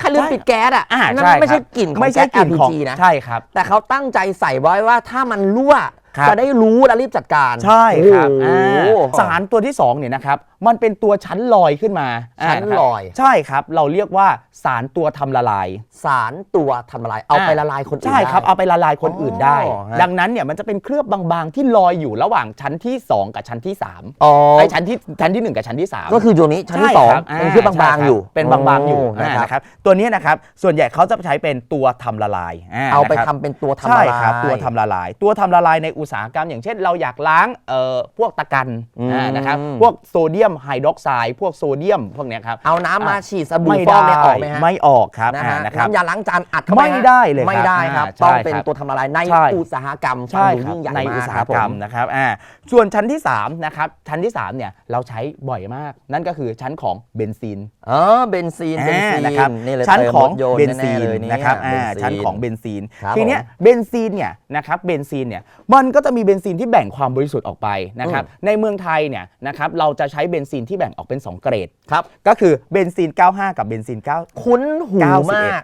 S1: ใครลืม
S2: ใช่
S1: ปิดแก๊สอะ
S2: อ่า
S1: นั่น
S2: ใช่
S1: ไม่ใช่
S2: ครับ
S1: กลิ่นของ
S2: ไม่ใช่กลิ่น
S1: แข
S2: อง
S1: LPG นะ
S2: ใช่ครับ
S1: แต่เขาตั้งใจใส่ไว้ว่าถ้ามันรั่ว
S2: ครับ
S1: จะได้รู้และรีบจัดการ
S2: ใช่ครับ
S1: โอ้
S2: อ่า
S1: โห
S2: สารตัวที่2เนี่ยนะครับมันเป็นตัวชั้นลอยขึ้นมา
S1: ชั้นาะ
S2: ครับ
S1: ลอย
S2: ใช่ครับ เราเรียกว่าสารตัวทำละลาย
S1: สารตัวทำอะไรเอา
S2: อ่า
S1: ไปละลายคนอื่น
S2: ใช่ครับ
S1: ได้
S2: เอาไปละลายคนอื่นได้
S1: อ๋อฮะ
S2: ดังนั้นเนี่ยมันจะเป็นเคลือบบางๆ ที่ลอยอยู่ระหว่างชั้นที่ 2 กับชั้นที่3
S1: อ๋อ
S2: ไอชั้นที่ชั้นที่ 1 กับชั้นที่ 3
S1: ก็คือตัวนี้ชั้นที่สองเป็นเครื่องบางๆอยู่
S2: เป็นบางๆอยู่
S1: นะ
S2: อ่า
S1: ครับ
S2: นะครับ ตัวนี้นะครับ ส่วนใหญ่เขาจะใช้เป็นตัวทำละลาย
S1: เอาไป
S2: นะครับ
S1: ทำเป็นตัวทำ
S2: ใช่
S1: ละลาย
S2: ครับตัวทำละลาย ตัวทำละลายในอุตสาหกรรม อย่างเช่น เราอยากล้างเอ่อพวกตะกัน
S1: อืม
S2: อ่านะครับ พวกโซเดียมไฮดรอกไซด์พวกโซเดียมพวกเนี้ยครับ
S1: เอาน้ำมาฉีดสบู่
S2: ไม่
S1: ฟอก
S2: ได้
S1: เนี่ยออกไหมฮะ
S2: ไม่ออกครับ
S1: นะ
S2: อ่า
S1: ฮะ
S2: นะครับ
S1: น้ำยาล้างจานอัดเข้าไป
S2: ไม่
S1: ฮะ
S2: ได้เลยครับ
S1: ไม่ได้ครับ
S2: อ่า
S1: ต้อง
S2: ใช่
S1: เป็น
S2: ครับ
S1: ตัวทำละลายใน
S2: ใช่
S1: อุตสาหกรรมฟัง
S2: ใช่
S1: ดู
S2: ครับ
S1: ยิ่งใหญ่
S2: ใน
S1: มา
S2: อุ
S1: ก
S2: ตสา
S1: ค
S2: ห
S1: รับผ
S2: กรรม
S1: ม
S2: นะครับอ่าส่วนชั้นที่3นะครับชั้นที่3เนี่ยเราใช้บ่อยมาก นั่นก็คือชั้นของเบนซิน
S1: อ๋อเบนซีนเบนซีน
S2: นะครับ
S1: นี่เลย
S2: ชั้น
S1: เติม
S2: ของ
S1: รถยนต์
S2: เบนซีน
S1: แๆเลยเย
S2: นะครับอ่า
S1: เบซี
S2: ชั้นของเบนซีน
S1: ครับ
S2: ทีเนี้ย
S1: ผม
S2: เบนซีนเนี่ยนะครับเบนซีนเนี่ยมันก็จะมีเบนซินที่แบ่งความบริสุทธิ์ออกไปนะครับในเมืองไทยเนี่ยนะครับเราจะใช้เบนซินที่แบ่งออกเป็น 2 เกรด
S1: ครับ
S2: ก็คือเบนซิน 95 กับเบนซิน 9
S1: คุ้นหู
S2: 91
S1: มาก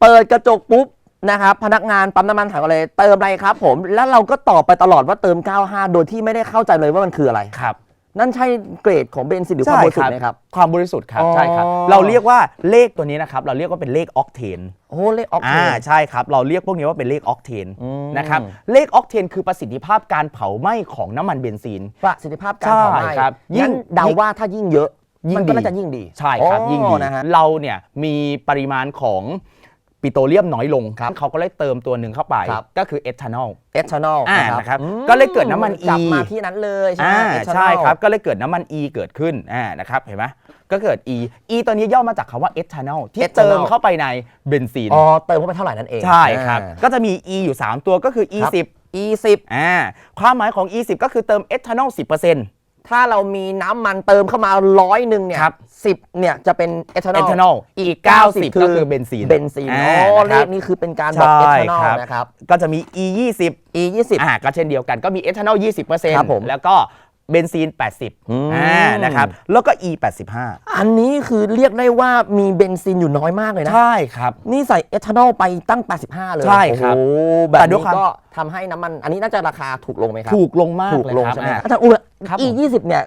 S1: เปิดกระจกปุ๊บนะครับพนักงานปั๊มน้ำมันถามอะไรเติมอะไรครับผมแล้วเราก็ตอบไปตลอดว่าเติม 95 โดยที่ไม่ได้เข้าใจเลยว่ามันคืออะไร
S2: ครับ
S1: นั่นใช่เกรดของเบนซินหรือความบริสุทธิ์ไหมครับ
S2: ความบริสุทธิ์ครับ
S1: อ๋อ
S2: ใช่ครับ เราเรียกว่าเลขตัวนี้นะครับ เราเรียกว่าเป็นเลขออกเทน
S1: โอ้เลขออกเท
S2: อ่าน ใช่ครับ เราเรียกพวกนี้ว่าเป็นเลขออกเทน
S1: อืม
S2: นะครับ เลขออกเทนคือประสิทธิภาพการเผาไหม้ของน้ำมันเบนซิน
S1: ประสิทธิภาพการเผาไหม้
S2: ใช่ครับยิ่
S1: ยิ่
S2: ง
S1: งเดาว่าถ้ายิ่งเยอะ
S2: ยิ่ง
S1: มันก็
S2: ดี
S1: น่าจะยิ่งดี
S2: ใช่ครับ
S1: อ๋อ
S2: ยิ่งดี
S1: นะฮะ
S2: เราเนี่ยมีปริมาณของ ปิโตรเลียมน้อยลง
S1: ครับ
S2: เขาก็เลยเติมตัวหนึ่งเข้าไป
S1: ครับ
S2: ก็คือเอทานอล
S1: เอทานอล
S2: อ่านะครับก็เลยเกิดน้ำมัน
S1: กลับ
S2: E
S1: มาที่นั้นเลยใช่ไหม
S2: อ่า
S1: ethanol
S2: ใช่ครับ ก็เลยเกิดน้ำมัน E เกิดขึ้นอ่านะครับเห็นไหมก็เกิด E E ตัวนี้ย่อมาจากคำว่าเอทานอลที่
S1: ethanol
S2: เติมเข้าไปในเบนซีน
S1: อ๋อเติมเข้าไปเท่าไหร่นั่นเอง
S2: ใช่ครับ
S1: อ่า
S2: ก็จะมี E อยู่ 3 ตัวก็คือ E
S1: ครับ
S2: 10
S1: E 10
S2: อ่าความหมายของ E 10ก็คือเติมเอทานอล10%
S1: ถ้าเรามีน้ำมันเติมเข้ามาร้อยหนึ่งเนี่ย
S2: ครับ
S1: สิบเนี่ยจะเป็นเอทานอ
S2: เอ
S1: ล
S2: ทานอลอีก 90 ก็คือเบนซีน
S1: เบนซีน
S2: อ่า
S1: อ๋อ
S2: นะ
S1: เล
S2: ครับ
S1: ขนี้คือเป็นการบอกเอ
S2: ใช่
S1: ทานอล
S2: ครับ
S1: นะครับ
S2: ก็จะมี E 20
S1: E 20
S2: อ่าก็เช่นเดียวกันก็มีเอทานอล20%
S1: ครับผม
S2: แล้วก็ เบนซีน 80
S1: อืม
S2: อ่านะครับแล้วก็ E 85
S1: อันนี้คือเรียกได้ว่ามีเบนซินอยู่น้อยมากเลยนะ
S2: ใช่ครับ
S1: นี่ใส่เอทานอลไปตั้ง 85 เลย
S2: ใช่ครับ
S1: โอ้โหแบบ
S2: แต่ด้วย
S1: นี้
S2: ความ
S1: ก็ทำให้น้ำมัน อันนี้น่าจะราคาถูกลงไหมครับ
S2: ถูกลงมาก
S1: ถูก
S2: เลย
S1: ลง
S2: ครับ
S1: ใช่ไหม
S2: อ่า
S1: อาจารย์อุ้ย
S2: ครับ
S1: E 20 เนี่ย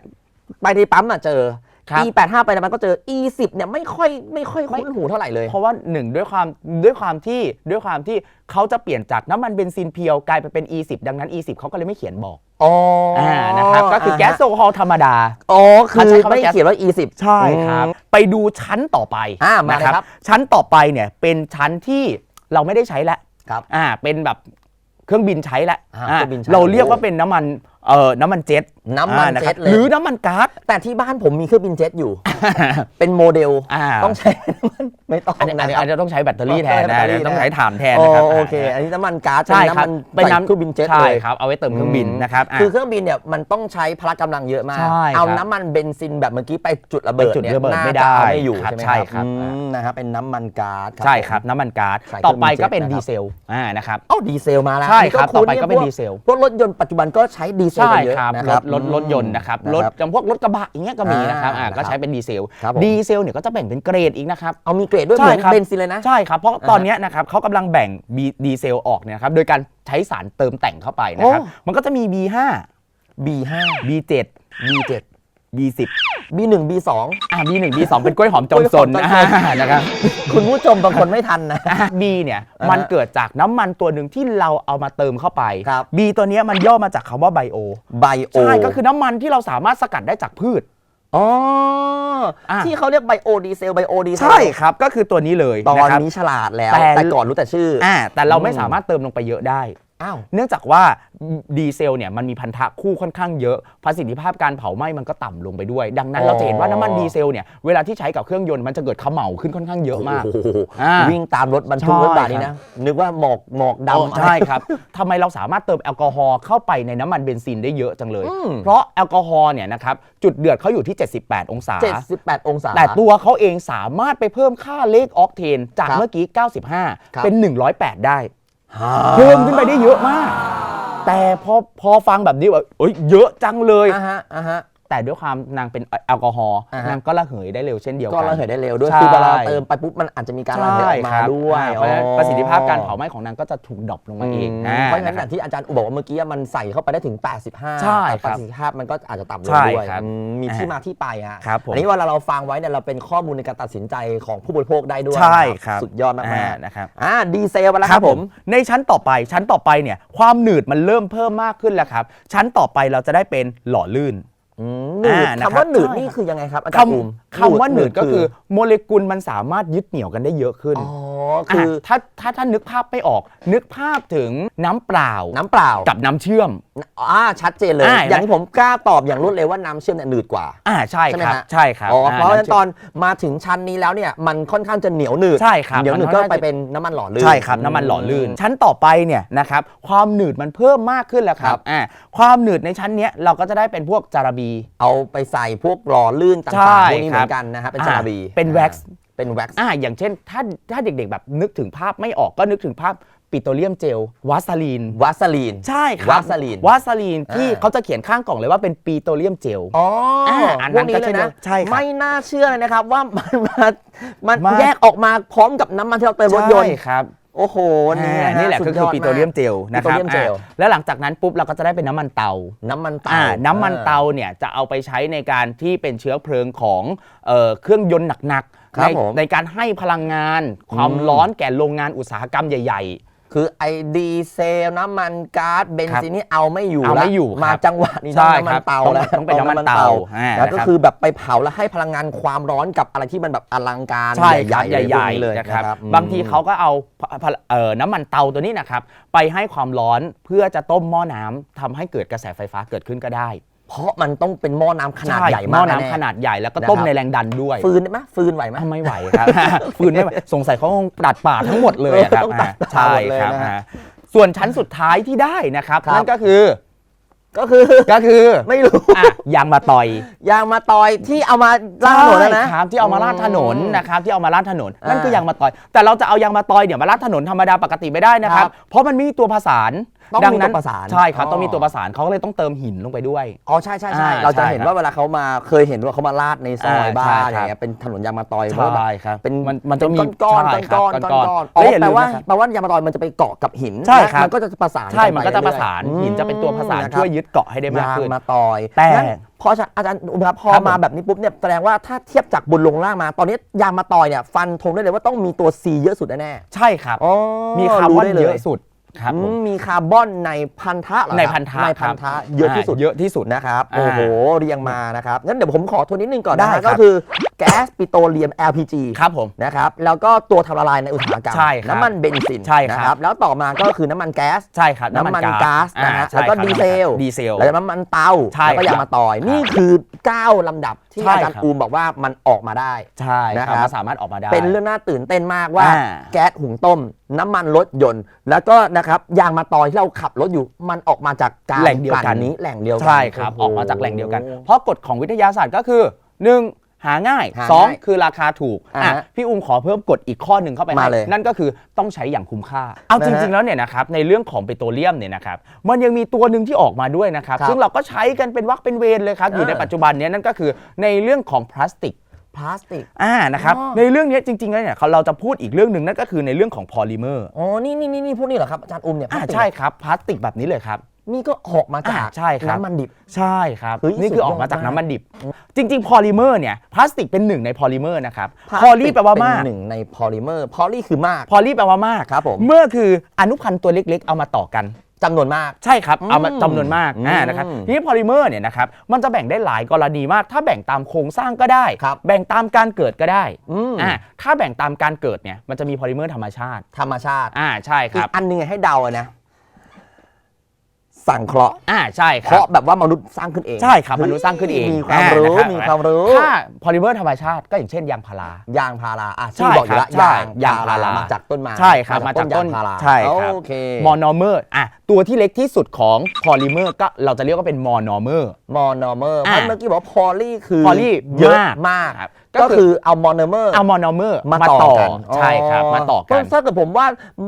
S1: ไปในปั๊มอะเจอ
S2: ครับ
S1: E 85ไปในปั๊มก็เจอ E 10เนี่ยไม่ค่อยไม่ค่อยคุ้นหูเท่าไหร่เลย
S2: เพราะว่าหนึ่งด้วยความด้วยความที่ด้วยความที่เขาจะเปลี่ยนจากน้ำมันเบนซินเพียวกลายไปเป็น E10 ดังนั้น E10 เขาก็เลยไม่เขียนบอก
S1: อ๋ออ่
S2: อ่านะครับก็คือแก๊สโซฮอล์ธรรมดา
S1: อ๋อคื
S2: เขา
S1: อ
S2: ใช้คำว่า
S1: ไม่
S2: แก๊ส
S1: เขียนว่า E 10
S2: ใช่ครับ ไปดูชั้นต่อไป
S1: อ่ามาเลย
S2: นะครับ ชั้นต่อไปเนี่ยเป็นชั้นที่เราไม่ได้ใช้แล้ว
S1: ครับ
S2: อ่าเป็นแบบเครื่องบินใช้แล้ว
S1: อ่า
S2: อ่า
S1: เครื่องบินใช้
S2: เราเรียกว่าเป็นน้ำมัน เอ่อน้ำมันเจ็ต
S1: น้ำมัน
S2: อ่าะครับ
S1: เจ็ตเลย
S2: หรือน้ำมันก๊าซ
S1: แต่ที่บ้านผมมีเครื่องบินเจ็ตอยู่ เป็นโมเดล
S2: อ่า
S1: ต้องใช้น้ำมันไม่ต้อง
S2: อันนี้อันนี้
S1: นะค
S2: อั
S1: รั
S2: น
S1: บ
S2: นี้ต้องใช้แบตเตอรี่แทน
S1: ต้องใช้แบตเตอรี่
S2: นะต้อง
S1: แทน
S2: ใช้ถ่านแทน
S1: โอ
S2: นะครับ
S1: โอเค อันนี้น้ำมันก๊าซ
S2: ใช่ครับ
S1: เป็นน้ำมันเครื่องบินเจ็ต
S2: ใช่
S1: เลย
S2: ครับ เอาไว้เติมเครื่องบินนะครับอะ
S1: คือเครื่องบินเนี่ยมันต้องใช้พละกำลังเยอะมาก
S2: ใช่ครับ
S1: เอาน้ำมันเบนซินแบบเมื่อกี้ไปจุดระเบิด
S2: ไปจุด
S1: เนี่ย
S2: ระเบิด
S1: น่า
S2: ไม่
S1: จะ
S2: ได้
S1: เอาไม่อยู่
S2: ครับ
S1: ใช่ไหม
S2: ใช่ครับ
S1: อืมนะครับเป็นน้ำมันก๊าซ
S2: ใช่ครับน้ำมันก๊าซ
S1: ใส่
S2: ต่อไปก็เป็น
S1: เครื่องบินเจ็ตนะครับ
S2: ดีเซลอ่านะครับ
S1: เอ้าดีเซลมาแล้ว
S2: ใช่ครับ
S1: นี่
S2: ต่อไปก็เป็น
S1: พว
S2: ดีเซล
S1: พวกรถยนต์ปัจจุบันก็ใช้ดีเซล
S2: ใช่
S1: กันเยอะ
S2: ครับ
S1: นะ
S2: ร
S1: ครับ
S2: ถรถรถยนต์นะครับ
S1: อืม
S2: รถจำพวกรถกระบะอย่างเงี้ยก็มีนะครับ
S1: อ่า
S2: อ่าก็
S1: นะครับ
S2: ใช้เป็นดีเซล
S1: ครับผม
S2: ดีเซลเนี่ยก็จะแบ่งเป็นเกรดอีกนะครับ
S1: เอามีเกรดด้วย
S2: ใช่
S1: เหมือน
S2: ครับ
S1: เบนซินเลยนะ
S2: ใช่ครับ เพราะ
S1: อ่า
S2: ตอนเนี้ยนะครับเขากำลังแบ่งบีดีเซลออกเนี่ยนะครับโดยการใช้สารเติมแต่งเข้าไปนะครับ
S1: โอ้
S2: มันก็จะมี B5
S1: B5
S2: B7
S1: B7
S2: B10
S1: B1 B2
S2: อ่า B1 B2 เป็นกล้วยหอมจอมซน
S1: กล้วยหอมจอมซน
S2: อ่านะครับ
S1: คุณผู้ชมบางคนไม่ทันนะ
S2: อะ B เนี่ย
S1: อ่าฮะ
S2: มันเกิดจากน้ำมันตัวหนึ่งที่เราเอามาเติมเข้าไป
S1: ครับ
S2: B ตัวเนี้ยมันย่อมาจากคำว่าไบโอ
S1: ไบโอ
S2: ใช่ก็คือน้ำมันที่เราสามารถสกัดได้จากพืช
S1: อ๋อ
S2: อะ
S1: ที่เขาเรียกไบโอดีเซลไบโอดีเซล
S2: ใช่ครับก็คือตัวนี้เลย
S1: ตอ
S2: นะ
S1: น
S2: ครับ
S1: นี้ฉลาดแล้ว
S2: แต่
S1: แต่ก่อนรู้แต่ชื่ออ
S2: อ่าแต่เราไม่
S1: อืม
S2: สามารถเติมลงไปเยอะได้
S1: อ้าว
S2: เนื่องจากว่าดีเซลเนี่ยมันมีพันธะคู่ค่อนข้างเยอะประสิทธิภาพการเผาไหม้มันก็ต่ำลงไปด้วย ดังนั้น
S1: อ๋อ
S2: เราจะเห็นว่าน้ำมันดีเซลเนี่ยเวลาที่ใช้กับเครื่องยนต์มันจะเกิดเขม่าขึ้นค่อนข้างเยอะมาก
S1: โอ้โห
S2: อ่า
S1: วิ่งตามรถบรรทุก
S2: ใช่
S1: รถบานี้นะ นึกว่าหมอกหมอก
S2: อ๋อ
S1: ดำ
S2: ใช่ครับ ทำไมเราสามารถเติมแอลกอฮอล์เข้าไปในน้ำมันเบนซินได้เยอะจังเลย
S1: อืม
S2: เพราะแอลกอฮอล์เนี่ยนะครับจุดเดือดเขาอยู่ที่ 78 องศา
S1: เจ็ดสิบแปดองศา
S2: แต่ตัวเขาเองสามารถไปเพิ่มค่าเลขออกเทนจาก
S1: ครับ
S2: เมื่อกี้
S1: ครับ
S2: 95เป็น 108 ได้
S1: ฮ่า
S2: เพิ่มขึ้นไปได้เยอะมาก แต่พอพอฟังแบบนี้ว่าเอ้ยเยอะจังเลย
S1: อ่าฮะอ่าฮะ
S2: แต่ด้วยความนางเป็นแอลกอฮอล์
S1: อ่าฮะ
S2: นางก็ระเหยได้เร็วเช่นเดียว
S1: ก็
S2: กัน
S1: ระเหยได้เร็วด้วย
S2: ใช่
S1: คือเวลาเติมไปปุ๊บมันอาจจะมีการระเหยออกมา
S2: ครับ
S1: ด้วย
S2: อ่าเพราะฉะนั้นประสิทธิภาพการเผาไหม้ของนางก็จะถูกดรอปลงมาเอง
S1: ม
S2: อ่า
S1: เพราะฉะนั้นอ
S2: คบ
S1: ย่างที่อาจารย์อุบอกว่าเมื่อกี้มันใส่เข้าไปได้ถึง 85
S2: ใช่
S1: แต่
S2: ค
S1: ป
S2: รับ
S1: ระสิทธิภาพมันก็อาจจะต่ำลง
S2: ใช่
S1: ด้วย
S2: ครับ
S1: อืมมีที่มาที่ไปฮะ
S2: ครับผม
S1: อันนี้เวลาเราฟังไว้เนี่ยเราเป็นข้อมูลในการตัดสินใจของผู้บริโภคได้ด้วย
S2: ใช่
S1: นะครับ สุดยอดมาก
S2: อ่า
S1: ๆ
S2: นะครับ
S1: อ่าดีเซลไปแล้วครับผม
S2: ในชั้นต่อไปชั้นต่อไปเนี่ยความหนืดมันเริ่มเพิ่มมากขึ้นแล้วครับ ชั้นต่อไปเราจะได้เป็นหล่อลื่น
S1: อืม หนืด
S2: อ่านะครับ
S1: คำว่าหนืด
S2: ใช่
S1: นี่คือยังไงครับอา
S2: ค
S1: จารย์ภูมิำ
S2: คำว่าหนืดก็คือโมเลกุลมันสามารถยึดเหนี่ยวกันได้เยอะขึ้น
S1: อ๋อ คือะ
S2: ถ้าถ้าถ้านึกภาพไม่ออก นึกภาพถึงน้ำเปล่า
S1: น้ำเปล่า
S2: กับน้ำเชื่อม
S1: อ่าชัดเจนเลย
S2: อ่า
S1: อย่างที่ผมกล้าตอบอย่างรวดเร็วว่าน้ำเชื่อมเนี่ยหนืดกว่า
S2: อ่าใช่
S1: ใช่ไหม
S2: ครับ
S1: ฮะ
S2: ใช่ครับ
S1: อ๋อ เพราะฉะนั้นำ
S2: ชื่
S1: ต
S2: ม
S1: อนมาถึงชั้นนี้แล้วเนี่ยมันค่อนข้างจะเหนียวหนืด
S2: ใช่ครับ
S1: เหนียวหนืด
S2: มันค่
S1: ก็
S2: อนข้าง
S1: ไปเป็นน้ำมันหล่อลื่น
S2: ใช่ครับน้ำมันหล่อลื่น ชั้นต่อไปเนี่ยนะครับความหนืดมันเพิ่มมากขึ้นแล้วครั
S1: ครับบ
S2: อ่าความหนืดในชั้นเนี้ยเราก็จะได้เป็นพวกจาระบี
S1: เอาไปใส่พวกหล่อลื่นต่
S2: ใช่า
S1: งๆพวกนี้เหมือ
S2: ครับ
S1: นกันนะฮะเป็น
S2: อ่า
S1: จาราบี
S2: เป็น
S1: อ่า
S2: wax
S1: เป็นแว็กซ์
S2: อ่าอย่างเช่น ถ้าถ้าเด็กๆแบบนึกถึงภาพไม่ออกก็นึกถึงภาพปิโตรเลียมเจลวาสลีน
S1: วาสลีน
S2: ใช่ครับ
S1: วาสลีน
S2: วาสลีนที่
S1: อ่า
S2: เขาจะเขียนข้างกล่องเลยว่าเป็นปิโตรเลียมเจล
S1: อ๋ออา
S2: อัน
S1: พ
S2: นั้
S1: วก
S2: น
S1: นี้
S2: ก็
S1: เล
S2: เช่
S1: ย
S2: นเดี
S1: นะ
S2: ยวใช่ครับ
S1: ไม่น่าเชื่อเลยนะครับว่ามันมามัน
S2: มา
S1: แยกออกมาพร้อมกับน้ำมันที่เราเติมรถยนต์
S2: ใช่ครับ
S1: โอ้โหนี่
S2: อ่านี่แหละก็คือปิโตรเลียมเจลนะค
S1: ปิ
S2: รับ
S1: โตรเลียมเจล
S2: อ่าแล้วหลังจากนั้นปุ๊บเราก็จะได้เป็นน้ำมันเตา
S1: น้ำมันเตา
S2: อ่าน้ำมันเตาเนี่ยจะเอาไปใช้ในการที่เป็นเชื้อเพลิงของเอ่อเครื่องยนต์หนัก
S1: ครั
S2: ใน
S1: บผม
S2: ในการให้พลังงานความ
S1: อืม
S2: ร้อนแก่โรงงานอุตสาหกรรมใหญ่
S1: คือไอดีเซลน้ำมันก๊าซเบนซินนี่เอาไม่อยู่
S2: เอาไม่
S1: ละ
S2: อยู่ครับ
S1: มาจังหวะนี้
S2: ใช่
S1: ต้องน้ำมั
S2: ครั
S1: น
S2: บ
S1: เตา
S2: ต้อง
S1: แล้ว
S2: ต้องเป็นน้ำมันเตาอ่า
S1: แล้วก็
S2: นะครับ
S1: คือแบบไปเผาแล้วให้พลังงานความร้อนกับอะไรที่มันแบบอลังการ
S2: ใช่ครับ
S1: ใหญ่ๆ
S2: ใหญ่
S1: พวกนี้เลย
S2: ๆนะครับ
S1: อืม
S2: บางทีเขาก็เอาพพเอ่อน้ำมันเตาตัวนี้นะครับ ไปให้ความร้อนเพื่อจะต้มหม้อน้ำทำให้เกิดกระแสไฟฟ้าเกิดขึ้นก็ได้
S1: เพราะมันต้องเป็นหม้อน้ำขนาด
S2: ช่
S1: ใหญ่
S2: ห
S1: มา
S2: ม้
S1: ก
S2: อน้ำ
S1: แๆ
S2: ขนาดใหญ่แล้วก็ต้ม
S1: นะครับ
S2: ในแรงดันด้วย
S1: ฟืนได้ไหมฟืนไหวไหม
S2: อะไม่ไหวครับ ฟืนไม่ไหวสงสัยเขาคงตัดป่าทั้งหมดเลยอะครับ
S1: ต้องตัด
S2: อ่าใช่
S1: หมดเลย
S2: ครับ
S1: นะฮะ
S2: อ่าส่วนชั้นสุดท้ายที่ได้นะครับ
S1: ครับ
S2: นั่นก็คือ
S1: ก็คือ
S2: ก็คือ
S1: ไม่รู้
S2: อะยางมาต่อย
S1: ยางมาตอยที่เอามาล่าดถนนแล้วนะ
S2: ใช่ครับที่เอามาลาดถนนนะครับที่เอามาลาดถนนนั่น
S1: อ่า
S2: คือยางมาตอย แต่เราจะเอายางมาตอยเนี่ยมาลาดถนนธรรมดาปกติไม่ได้นะครับ
S1: ครับ
S2: เพราะมันไม่มีตัวผสาน
S1: ต้อง
S2: ดั
S1: มี
S2: นั้น
S1: ตัวประสาน
S2: ใช่ครับ
S1: อ๋อ
S2: ต้องมีตัวประสานเขาก็เลยต้องเติมหินลงไปด้วย
S1: อ๋อใช่ใช่ใช่
S2: อ่า
S1: เราจะ
S2: ใช่
S1: เห็น
S2: ครับ
S1: ว่าเวลาเขามาเคยเห็นว่าเขามาลาดในซอย
S2: อ่า
S1: บ้า
S2: ใช่
S1: น
S2: ค
S1: อ
S2: รับ
S1: ย่างเงี้ยเป็นถนนยางมาตอยเพราะแบบ
S2: ใช่ครับ
S1: เป็น
S2: มันมันจะมี
S1: ก้อนๆ
S2: ใช่
S1: ก้อน
S2: ครับ
S1: ๆก้อนๆก้อนๆอ๋
S2: แล้
S1: อ
S2: วอย่า
S1: แปล
S2: ลืม
S1: ว่า
S2: นะครับ
S1: แปลว่ายางมาตอยมันจะไปเกาะกับหิน
S2: ใช่ครับ
S1: มันก็จะประสาน
S2: ใช่
S1: กั
S2: มัน
S1: ไป
S2: ก็จะ
S1: เรื่
S2: ป
S1: อยๆ
S2: ระสาน
S1: อืม
S2: หินจะเป็นตัวผสาน
S1: นะครับ
S2: ช่วยยึดเกาะให้ได้มาก
S1: ยาง
S2: ขึ้น
S1: มาตอย
S2: แต่
S1: งั้นพออาจารย์อุมครับพอ
S2: ครับผม
S1: มาแบบนี้ปุ๊บเนี่ยแสดงว่าถ้าเทียบจากบนลงล่างมา ตอนนี้ยางมาตอยเนี่ยฟันธงได้เลยว่าต้องมีตัว C เยอะสุดแน่
S2: ใช่ครับ
S1: ๆอ๋อ
S2: มีคาร์บอน
S1: ได้ล
S2: เยอะสุด ครับผม
S1: อืมมีคาร์บอนในพันธะเหรอครับ
S2: ในพันธะ
S1: ในพันธะเยอะที่สุด
S2: เยอะที่สุด
S1: นะครับ
S2: อ่า
S1: โอ้โห เรียงมานะครับ งั้นเดี๋ยวผมขอทวนนิดนึงก่อนนะ
S2: ได้
S1: ฮะ
S2: ครั
S1: ก็
S2: บ
S1: คือ แก๊สปิโตรเลียม LPG
S2: ครับผม
S1: นะครับแล้วก็ตัวทำละลายในอุตสาหกรรม
S2: ใช่ครับ
S1: น้ำมันเบนซิน
S2: ใช่ครับ
S1: นะแล้วต่อมาก็คือน้ำมันแก๊ส
S2: ใช่ครับ
S1: น้ำมันก๊าซนะฮะ
S2: อ่าใช่
S1: แล้วก็
S2: ครับ
S1: ดีเซล
S2: ดีเซล
S1: แล้วน้ำมันเตา
S2: ใช่
S1: แล้วก็ยาง
S2: ครับ
S1: มาตอย นี่คือ 9 ลำดับที่
S2: ใช่
S1: อาจารย์
S2: ครับ
S1: อูมบอกว่ามันออกมาได้
S2: ใช่
S1: นะ
S2: ค
S1: ครั
S2: รับบมันสามารถออกมาได้
S1: เป็นเรื่องน่าตื่นเต้นมากว่า
S2: อ่า
S1: แก๊สหุงต้ม น้ำมันรถยนต์ แล้วก็นะครับยางมาตอยที่เราขับรถอยู่ มันออกมาจากการ
S2: แหล่งเดียวกัน
S1: นี้แหล่งเดียวกัน
S2: ใช่ครับ
S1: โโห
S2: ออกมาจากแหล่งเดียวกัน เพราะกฎของวิทยาศาสตร์ก็คือ 1. หาง่าย
S1: หา
S2: 2
S1: ง่าย
S2: คือราคาถูก
S1: อ่า
S2: อะ
S1: ฮะ
S2: พี่อุ้มขอเพิ่มกฎอีกข้อหนึ่งเข้าไป
S1: มา
S2: ให้
S1: เลย
S2: นั่นก็คือต้องใช้อย่างคุ้มค่า เอา
S1: นะ
S2: จ
S1: ฮะ
S2: ริง ๆ แล้วเนี่ยนะครับในเรื่องของเปโตรเลียมเนี่ยนะครับมันยังมีตัวหนึ่งที่ออกมาด้วยนะครับ
S1: ครับ
S2: ซึ่งเราก็ใช้กันเป็นวักเป็นเวรเลยครับอยู่
S1: เออ
S2: ในปัจจุบันเนี้นั่นก็คือในเรื่องของพลาสติก
S1: พลาสติก
S2: อ่านะครับ
S1: อ๋อ
S2: ในเรื่องนี้จริงๆแล้วเนี่ยเราจะพูดอีกเรื่องหนึ่งนั่นก็คือในเรื่องของพอลิเมอร์
S1: อ๋อ นี่นี่นี่นี่พวกนี้เหรอครับอาจารย์อุ้มเนี่ย
S2: อ่า
S1: พลาสติก
S2: ใช่ครับพลาสติกแบบนี้เลยครับ
S1: นี่ก็ออกมาจาก
S2: อ่าใช่ครับ
S1: น้ำมันดิบ
S2: ใช่ครับ
S1: เฮ้ย
S2: นี่คือออกมา
S1: สุดยอด
S2: จาก
S1: มาก
S2: น้ำมันดิบ จริง ๆ พอลิเมอร์เนี่ยพลาสติกเป็นหนึ่งในพอลิเมอร์นะครับ
S1: พลาส
S2: พอ
S1: ติ
S2: ลี
S1: ก
S2: แปลว่ามาก
S1: เป็นหนึ่งในพอลิเมอร์พอลีคือมาก
S2: พอลีแปลว่ามาก
S1: ครับผม
S2: เมื่อคืออนุพันธ์ตัวเล็ก ๆ เอามาต่อกัน
S1: จำนวนมาก
S2: ใช่ครับ เอามา
S1: อืม
S2: จำนวนมากอ่า
S1: อืม
S2: นะครับทีนี้พอลิเมอร์เนี่ยนะครับมันจะแบ่งได้หลายกรณีมาก ถ้าแบ่งตามโครงสร้างก็ได้
S1: ครับ
S2: แบ่งตามการเกิดก็ได้
S1: อืม
S2: อ่าถ้าแบ่งตามการเกิดเนี่ยมันจะมีพอลิเมอร์ธรรมชาติ
S1: ธรรมชาติ
S2: อ่าใช่ค
S1: อี
S2: รับ
S1: กอันหนึงให้เดาอะนะ สั่งเคราะห์
S2: อ่าใช่ค
S1: เค
S2: รับ
S1: ราะห์แบบว่ามนุษย์สร้างขึ้นเอง
S2: ใช่ครับมนุษย์สร้างขึ้นเอง
S1: มีความรู้
S2: อ่านะครับ
S1: มีความรู้
S2: ถ้าพอลิเมอร์ธรรมชาติก็อย่างเช่นยางพารา
S1: ยางพาราอะ
S2: ใช่
S1: ชื่อบอกอยู่แล้ว
S2: ครับใช่
S1: ยาง
S2: ยางพารา
S1: มาจากต้นไม้
S2: ใช่ครับมาจากต้น
S1: ยางพารา
S2: ใช่ครับ
S1: โอเค
S2: มอนอเมอร์อะตัวที่เล็กที่สุดของพอลิเมอร์ก็เราจะเรียกว่าเป็นมอนอเมอร์
S1: มอนอเมอร์
S2: อะ
S1: เพราะเมื่อกี้บอกว่าพอลีคือ
S2: poly
S1: เยอะ
S2: มาก
S1: มาก
S2: ครับ
S1: ก็คือเอามอนอเมอร์
S2: เอามอนอเมอร์
S1: มาต่อกัน
S2: ใช่ครับมาต่อกัน
S1: ถ้าเกิดผมว่า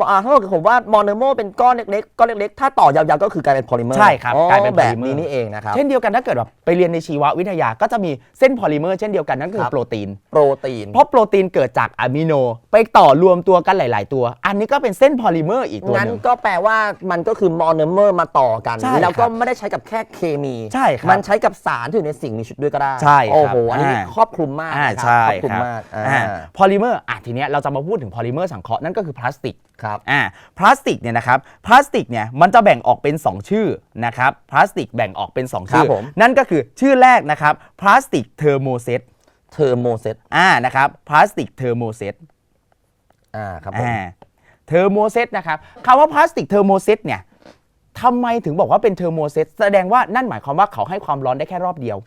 S1: อ่าถ้าเกิดผมว่ามอนโมเป็นก้อนเล็กๆก้อนเล็กๆถ้าต่อยาวๆก็คือกลายเป็นโพลิเมอร์
S2: ใช่ครับกลายเป็น
S1: แบบ
S2: polymer
S1: นี้นี่เองนะครับ
S2: เช่นเดียวกันถ้าเกิดแบบไปเรียนในชีววิทยาก็จะมีเส้นพอลิเมอร์เช่นเดียวกันนั่นคื
S1: ค
S2: อ
S1: รับ
S2: โปรตีน
S1: โปรตีน
S2: เพราะโปรตีนเกิดจากอะมิโน ไปต่อรวมตัวกันหลาย ๆ ตัว อันนี้ก็เป็นเส้นพอลิเมอร์อีกตัว
S1: งั้
S2: ห
S1: น
S2: นึ่ง
S1: ก็แปลว่ามันก็คือมอนโมมาต่อกัน
S2: ใช่ครับ
S1: แล้วก็ไม่ได้ใช้กับแค่เคมี
S2: ใช่ครับ
S1: มันใช้กับสารที่อยู่ในสิ่งมีชีวิตด้วยก็ได้
S2: ใช่ครับ
S1: โอ้โหอันนี้
S2: อ่า
S1: ครอบคลุมมาก
S2: อ่า
S1: นะครับ
S2: ใช่
S1: ครอบคลุม
S2: ครับ
S1: มากอ่า
S2: อ่าพอลิเมอร์อะทีเนี้ยเราจะมาพูดถึงพอลิเมอร์สังเคราะห์นั่นก็คือพลาสติก
S1: ครับ
S2: อ่าพลาสติกเนี่ยนะครับพลาสติกเนี่ยมันจะแบ่งออกเป็น 2 ชื่อนะครับพลาสติกแบ่งออกเป็น 2 ชื่อ
S1: ครับผม
S2: นั่นก็คือชื่อแรกนะครับพลาสติกเทอร์โมเซต
S1: เทอร์โมเซต
S2: อ่านะครับพลาสติกเทอร์โมเซต
S1: อ่าครับผม
S2: อ่าเทอร์โมเซตนะครับคำว่าพลาสติกเทอร์โมเซตเนี่ยทำไมถึงบอกว่าเป็นเทอร์โมเซตแสดงว่านั่นหมายความว่าเขาให้ความร้อนได้แค่รอบเดียว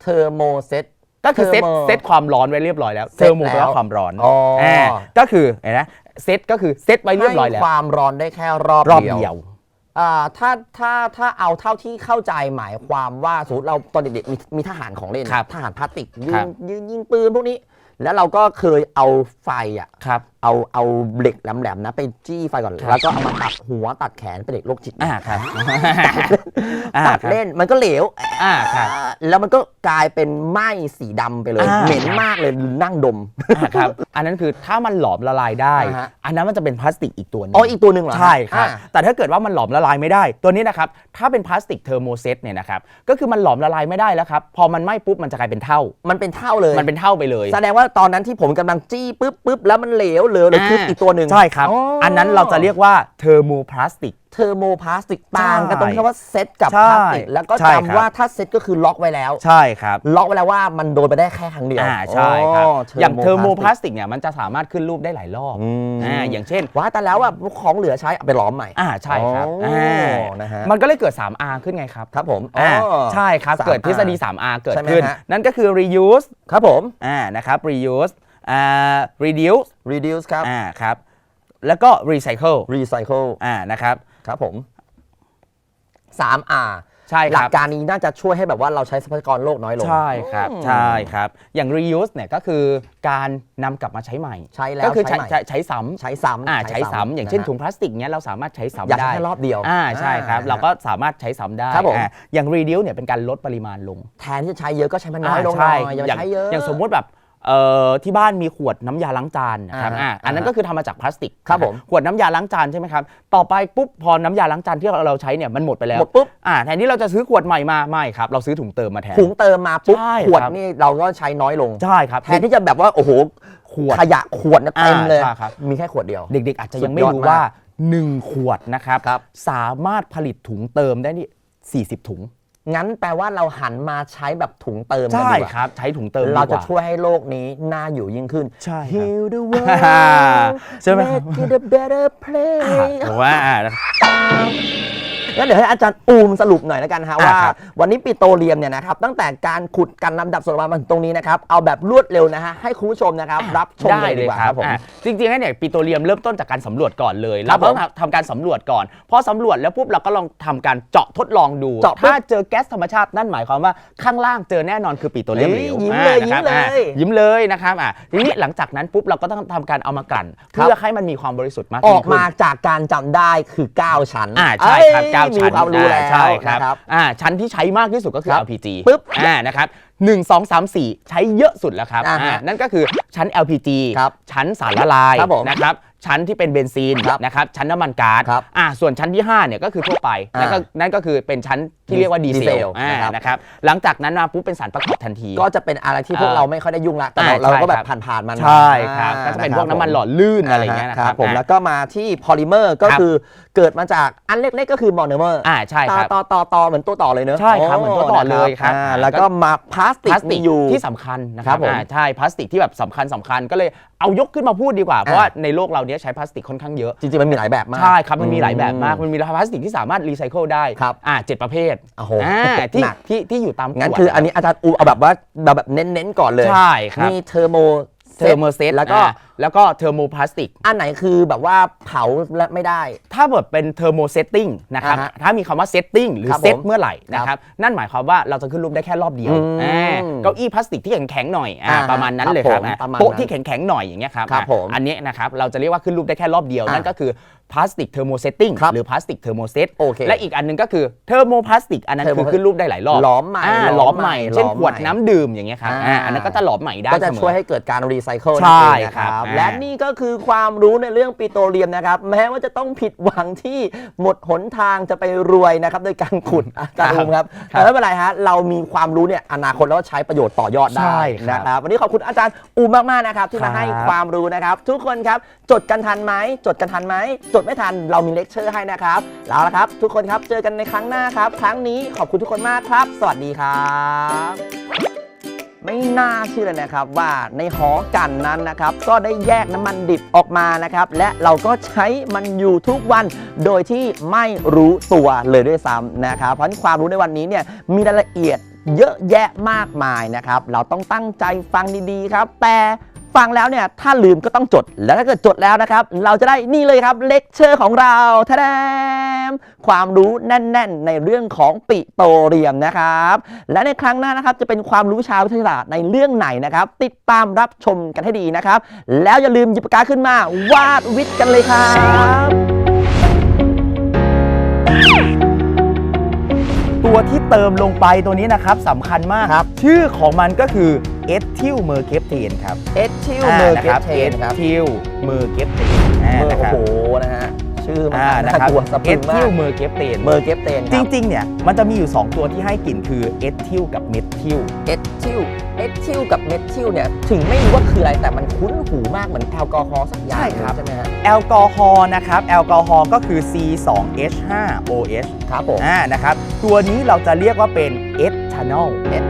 S1: เทอร์โมเซต
S2: ก็คือเซต
S1: Thermo
S2: เซตความร้อนไว้เรียบร้อยแล้ว
S1: เซ
S2: เท
S1: ต
S2: อร์โมแปล
S1: แล้ว
S2: ว่าความร้อน
S1: อ๋ออ่า
S2: ก็คือเห็นไหมเซตก็คือเซตไว้เรียบร้อยแล้ว
S1: ให้ความร้อนได้แค่รอบ
S2: รอบ
S1: เดียว
S2: เดียว
S1: อ่าถ้าถ้าถ้าเอาเท่าที่เข้าใจหมายความว่าสมมติเราตอนเด็กๆมีมีทหารของเล่น
S2: ครับ
S1: ทหารพลาสติกยิ
S2: ครั
S1: ง
S2: บ
S1: ยิงยิงปืนพวกนี้ แล้วเราก็เคยเอาไฟอะ
S2: ครับ
S1: เอาเอาเหล็กแหลมๆนะไปจี้ไฟก่อน
S2: ครับ
S1: แล้วก็เอามาตัดหัวตัดแขนเป็นเด็กโรคจิต
S2: อ่าครับอ่า
S1: ตัด
S2: ครับ
S1: เล่นมันก็เหลว
S2: อ่าครับ
S1: อ่าแล้วมันก็กลายเป็นไหม้สีดำไปเลย
S2: อ่า
S1: เหม็นมากเลยนั่งดม
S2: อ่าครับอันนั้นคือถ้ามันหลอมละลายได้
S1: อ่าฮะ
S2: อันนั้นมันจะเป็นพลาสติกอีกตัวหนึง
S1: อ๋ออีกตัวหนึ่งเหรอฮะ
S2: ใช่ครับ
S1: อ่า
S2: แต่ถ้าเกิดว่ามันหลอมละลายไม่ได้ ตัวนี้นะครับถ้าเป็นพลาสติกเทอร์โมเซตเนี่ยนะครับก็คือมันหลอมละลายไม่ได้แล้วครับพอมันไหม้ปุ๊บมันจะกลายเป็นเท่า
S1: มันเป็นเท่าเลย
S2: มันเป็นเท่าไปเลย
S1: แสดงว่าตอนนั้นที่ผมกำลังจี้ปุ๊บปุ๊บแล้วมันเหลวเหลวหรือคืออีกตัวหนึ่ง
S2: ใช่ครับ
S1: อ๋ออั
S2: อันนั้นเราจะเรียกว่าเทอร์โมพลาสติก
S1: เทอร์โมพลาสติกต่างกันตรงที่ว่าเซตกับ
S2: ใช่
S1: พลาสติกแล้วก็
S2: ใช่ครับ
S1: จำว่าถ้าเซตก็คือล็อกไว้แล้ว
S2: ใช่ครับ
S1: ล็อกไว้แล้วว่ามันโดนไปได้แค่ครั้งเดียว
S2: อ่าใช่ครับ อย่างเทอร์โมพลาส
S1: ติก
S2: ติกเนี่ยมันจะสามารถขึ้นรูปได้หลายรอบ
S1: อืม
S2: อ่าอย่างเช่น
S1: ว่าแต่แล้วอะของเหลือใช้เอาไปล้อมใหม่
S2: อ่าใช่ครับ
S1: อ๋อ
S2: อ่า
S1: นะฮะ
S2: มันก็เลยเกิด 3R ขึ้นไงครับ
S1: ครับผม
S2: อ่า
S1: อ๋อ
S2: ใช่ครับ
S1: 3R
S2: เกิดทฤษฎี 3R เกิด
S1: ใช่ไหม
S2: ขึ้น
S1: ฮะ
S2: นั่นก็คือ reuse
S1: ครับผม
S2: อ่านะครับ reuse อ่า reduce
S1: reduce ครับ
S2: อ่าครับ แล้วก็ recycle
S1: recycle
S2: อ่านะครับ
S1: ครับผม 3R
S2: ใช่
S1: ห
S2: ค
S1: ลั
S2: รั
S1: ก
S2: บ
S1: การนี้น่าจะช่วยให้แบบว่าเราใช้ทรัพยากรโลกน้อยลง
S2: ใช่ครับ
S1: อืม
S2: ใช่ครับ อย่าง reuse เนี่ยก็คือการนำกลับมาใช้ใหม่
S1: ใช้แล้ว
S2: ก็คือ
S1: ใช้
S2: ใช้
S1: ใหม่
S2: ใช้ใช้ซ้ำ
S1: ใช้ซ้ำ
S2: อ่าใช้ซ้ำอย่างเช่น
S1: นะฮะ
S2: ถุงพลาสติกเนี้ยเราสามารถใช้ซ้ำ
S1: อยาก
S2: ได้
S1: ใช้แค่รอบเดียว
S2: อ่าใช่ครับ
S1: อ่า
S2: เราก็สามารถใช้ซ้ำได้
S1: ครับผม
S2: อ่าอย่าง reduce เนี่ยเป็นการลดปริมาณลง
S1: แทนที่จะใช้เยอะก็ใช้มันน้อยลงหน่
S2: ใช่
S1: อยอย่าไป
S2: อย่าง
S1: ใช้เยอะ
S2: อย่างสมมุติแบบ เอ่อที่บ้านมีขวดน้ำยาล้างจานนะครับ
S1: อ่าฮะ
S2: อ่าอันนั้น
S1: อ่าฮะ
S2: ก็คือทำมาจากพลาสติก
S1: ครับผม
S2: ขวดน้ำยาล้างจานใช่ไหมครับต่อไปปุ๊บพอน้ำยาล้างจานที่เราใช้เนี่ยมันหมดไปแล้ว
S1: หมดปุ๊บ
S2: อ่าแทนที่เราจะซื้อขวดใหม่มาไม่ครับ เราซื้อถุงเติมมาแทน
S1: ถุงเติมมาปุ๊บ
S2: ใช่
S1: ขวด
S2: ครับ
S1: นี่เราก็ใช้น้อยลง
S2: ใช่ครับ
S1: แทนที่จะแบบว่าโอ้โห
S2: ขวด
S1: ขยะขวดนะเต็มเลย
S2: อ่าใช่ครับ
S1: มีแค่ขวดเดียว
S2: เด็กๆ อาจจะยังไม่
S1: สุดยอด
S2: รู้
S1: มาก
S2: ว่า1ขวดนะครับ
S1: ครับ
S2: สามารถผลิตถุงเติมได้นี่40 ถุง
S1: งั้นแปลว่าเราหันมาใช้แบบถุงเติมกัน
S2: ใช่
S1: ดีกว่า
S2: ครับ ใช้ถุงเติม
S1: เรา
S2: ดีก
S1: จะ
S2: ว่า
S1: ช่วยให้โลกนี้น่าอยู่ยิ่งขึ้น
S2: ใช่ครับ
S1: Heal the world
S2: ใช่ไหมครับ
S1: make it a better place
S2: ผมว่าอ่า
S1: งั้นเดี๋ยวให้อาจารย์อูมสรุปหน่อยแล้วกันฮะ
S2: อ่า
S1: ว่า
S2: ครับ
S1: วันนี้ปิโตรเลียมเนี่ยนะครับตั้งแต่การขุดกันลำดับส่วนมาถึงตรงนี้นะครับเอาแบบรวดเร็วนะฮะให้คุณผู้ชมนะครับรับชม
S2: ได้
S1: เลย
S2: เล
S1: ดี
S2: ย
S1: กว่า
S2: ค
S1: ค
S2: รั
S1: รั
S2: บบ
S1: ผม
S2: อะจริงๆแล้วเนี่ยปิโตรเลียมเริ่มต้นจากการสำรวจก่อนเลย
S1: ครั
S2: เรา
S1: บผม
S2: ต้องทำการสำรวจก่อนพอสำรวจแล้วปุ๊บเราก็ลองทำการเจาะทดลองดู
S1: เจาะปุ๊บ
S2: ถ้าเจอแก๊สธรรมชาตินั่นหมายความว่าข้างล่างเจอแน่นอนคือปิโตรเลียมเหลว
S1: เฮ้ยยิ้มเลย
S2: อะนะครับ
S1: ยิ้มเลย
S2: อะยิ้มเลยนะครับอะทีนี้หลังจากนั้นปุ๊บเราก็ต้องทำการเอามากลั่น
S1: ครับ
S2: เพื่อให้มันมีความบริสุทธิ์มาก
S1: อ
S2: ยิ่
S1: องก
S2: ขึ้น
S1: มาจากการจำได้คือ 9 ชั้น
S2: อ่าใช่ครับ
S1: อ้ย
S2: เก้าชั้น
S1: มีความรู้แล้ว
S2: อ่าใช่ครับ
S1: นะครับ
S2: อ่าชั้นที่ใช้มากที่สุดก็คือ
S1: ครับ
S2: LPG
S1: ปึ๊บ
S2: อ่านะครับหนึ่งสองสามสี่ใช้เยอะสุดแล้วครับ
S1: อ่าฮะ
S2: อ่านั่นก็คือชั้น LPG
S1: ครับ
S2: ชั้นสารละลาย
S1: ครับผม
S2: นะครับชั้นที่เป็นเบนซิน
S1: ครับ
S2: นะครับชั้นน้ำมันก๊าซ
S1: ครับ
S2: อ่าส่วนชั้นที่5เนี่ยก็คือทั่วไป
S1: อ่า
S2: นั่นก็นั่นก็คือเป็นชั้นที่เรียกว่าดี
S1: ดี
S2: เซ
S1: เซ
S2: ล
S1: ล
S2: อ่า
S1: นะครับ
S2: นะครับหลังจากนั้นมาปุ๊บเป็นสารประกอบทันที
S1: ก็จะเป็นอะไรที่พวก
S2: อ่า
S1: เราไม่ค่อยได้ยุ่งละแต่เรา
S2: อ่า
S1: เราก็แบ
S2: ใช่
S1: บ
S2: ครับ
S1: ผ่านๆมัน
S2: ใช่ครับ
S1: อ่า
S2: ก็จะเป็น
S1: ค
S2: พ
S1: รั
S2: ว
S1: บ
S2: กน้ำมัน
S1: ผม
S2: หล่อลื่นอะไรอย่างเงี้ยนะครับ
S1: ผม
S2: อ่า
S1: แล้วก็มาที่พอลิเมอร์ก็
S2: ครับ
S1: คือเกิดมาจากอันเล็กๆก็คือมอนเมอร์
S2: อ่าใช่
S1: ต่อ
S2: ครับ
S1: ต่อต่อต่อเหมือนตัวต่อเลยเนอะ
S2: ใช่ครับเหมือนตัวต่อเลยครับ
S1: อ่า
S2: อ่า
S1: แล้วก็มาพลาสติ
S2: พ
S1: ก
S2: ลาสติ
S1: มี
S2: ก
S1: อยู่
S2: ที่สำคัญนะค
S1: ครั
S2: รั
S1: บบผม
S2: อ่าใช่พลาสติกที่แบบสำคัญสำคัญก็เลยเอายกขึ้นมาพูดดีกว่า เพราะว่าในโลกเราเนี้ยใช้พลาสติกค่อนข้างเยอะ
S1: จริงๆมันมีหลายแบบมาก
S2: ใช่ครับมันมีหลายแบบมาก
S1: อื
S2: มันมีพลาสติกที่สามารถรีไซเคิลได้
S1: ครับ
S2: อ่าเจ็ดประเภท
S1: โอ้โห
S2: อ่าที่
S1: หนัก
S2: ที่ที่อยู่ตามขวด
S1: งั้นคืออันนี้อาจารย์อูเอาแบบว่าแบบแบบเน้นๆก่อนเลย
S2: ใช่ครับ
S1: มีเทอร์โม
S2: เทอร์โมเซต
S1: แล้วก็
S2: แล้วก็เทอร์โมพลาสติก
S1: อันไหนคือแบบว่าเผาและไม่ได้
S2: ถ้าแบบเป็นเทอร์โมเซตติ้งนะครับ
S1: อ่าฮะ
S2: ถ้ามีคำว่าเซตติ้งหรือ
S1: ครับ
S2: เซต
S1: ผม
S2: เมื่อไหร่นะครับ นั่นหมายความว่าเราจะขึ้นรูปได้แค่รอบเดียว
S1: อืม
S2: อ่าเก้าอี้พลาสติกที่แข็งๆหน่อยอ่า
S1: อ่า
S2: ประมาณนั้น
S1: ครับ
S2: เลยครับ
S1: ผม
S2: อ่า
S1: ประมาณ
S2: โต๊ะ
S1: นั้น
S2: ที่แข็งๆหน่อยอย่างเงี้ยครับ
S1: ครับ
S2: อ่า
S1: ผม
S2: อันเนี้ยนะครับเราจะเรียกว่าขึ้นรูปได้แค่รอบเดียว
S1: อ่านั่
S2: นั่นก็คือพลาสติกเทอร์โมเซตติ้ง
S1: ครับ
S2: หรือพลาสติกเทอร์โมเซต
S1: โอเค
S2: และอีกอันหนึงก็คือเทอร์โมพลาสติกอันนั้น
S1: Thermo
S2: คือขึ้นรูปได้หลายรอบ
S1: หลอมใหม่
S2: อ่า
S1: ห
S2: ห
S1: ล
S2: ล
S1: อ
S2: อ
S1: ม
S2: ม
S1: ให
S2: ให
S1: ม่
S2: ม่เช่น
S1: หลอม
S2: ขวด
S1: ใหม่
S2: น้ำดื่มอย่างเงี้ยครับ
S1: อ่า
S2: อ่าอันนั้นก็จะหลอมใหม่ได้
S1: ก็จะ
S2: เสมอ
S1: ช่วยให้เกิดการรีไซเคิล
S2: ใช่
S1: นั่นเองนะครับ
S2: ครับ
S1: และ
S2: อ่า
S1: นี่ก็คือความรู้ในเรื่องปิโตรเลียมนะครับ แม้ว่าจะต้องผิดหวังที่หมดหนทางจะไปรวยนะครับโดยการขุดอาจารย์อุ้มครับ
S2: ครับ
S1: แต่ไม่เป็นไรฮะเรามีความรู้เนี่ยอนาคตแล้วก็ใช้ประโยชน์ต่อยอดได้
S2: ใช่ครับ
S1: นะครับวันนี้ขอบคุณอาจารย์อูมมากๆนะครับที่มา
S2: ครับ
S1: ให้ความรู้นะครับ ทุกคนครับจดกันทันไหมจดกันทันไหมจดไม่ทันเรามีเลคเชอร์ให้นะครับแล้วละครับ ทุกคนครับเจอกันในครั้งหน้าครับ ครั้งนี้ขอบคุณทุกคนมากครับ สวัสดีครับ ไม่น่าเชื่อเลยนะครับว่าในหอกันนั้นนะครับก็ได้แยกน้ำมันดิบออกมานะครับและเราก็ใช้มันอยู่ทุกวันโดยที่ไม่รู้ตัวเลยด้วยซ้ำนะครับเพราะความรู้ในวันนี้เนี่ยมีรายละเอียดเยอะแยะมากมายนะครับ เราต้องตั้งใจฟังดีๆครับ แต่ ฟังแล้วเนี่ยถ้าลืมก็ต้องจดแล้วถ้าเกิดจดแล้วนะครับ เราจะได้นี่เลยครับเลคเชอร์ของเราทะแดมความรู้แน่น ๆ ในเรื่องของปิโตรเลียมนะครับ และในครั้งหน้านะครับจะเป็นความรู้ชาววิทยาศาสตร์ในเรื่องไหนนะครับ ติดตามรับชมกันให้ดีนะครับ แล้วอย่าลืมหยิบปากกาขึ้นมาวาดวิทย์กันเลยครับ
S2: ตัวที่เติมลงไปตัวนี้นะครับสำคัญมาก
S1: ครับ
S2: ชื่อของมันก็คือเอทิลเมอร์เคปเทนครับ
S1: เอทิลเมอร์เกา
S2: นะค
S1: เท
S2: เอน
S1: ครับ
S2: ทิลเมอร์เคปเทน
S1: เมอร์
S2: นะค
S1: โอ้
S2: รับ
S1: โหนะฮะชื่อมัน
S2: อ่า
S1: น่า
S2: นะครับ
S1: กลัวสะพ
S2: เอ
S1: รึง
S2: ท
S1: มา
S2: ทิล
S1: ก
S2: เมอร์เกปเตน
S1: เมอร์เกฟเตนค
S2: จ
S1: รับ
S2: ริงๆเนี่ยมันจะมีอยู่ 2 ตัวที่ให้กลิ่นคือเอททิลกับเมททิล
S1: เอททิลเอททิลกับเมททิลเนี่ยถึงไม่รู้ว่าคืออะไรแต่มันคุ้นหูมากเหมือนแอลกอฮอล์สักอย่าง
S2: ใช่ครับ
S1: ใช่ไหมฮะ
S2: แอลกอฮอล์นะครับแอลกอฮอล์ก็คือ C2H5OH
S1: ครับผม
S2: อ่านะครับตัวนี้เราจะเรียกว่าเป็นเอทานอล
S1: เอท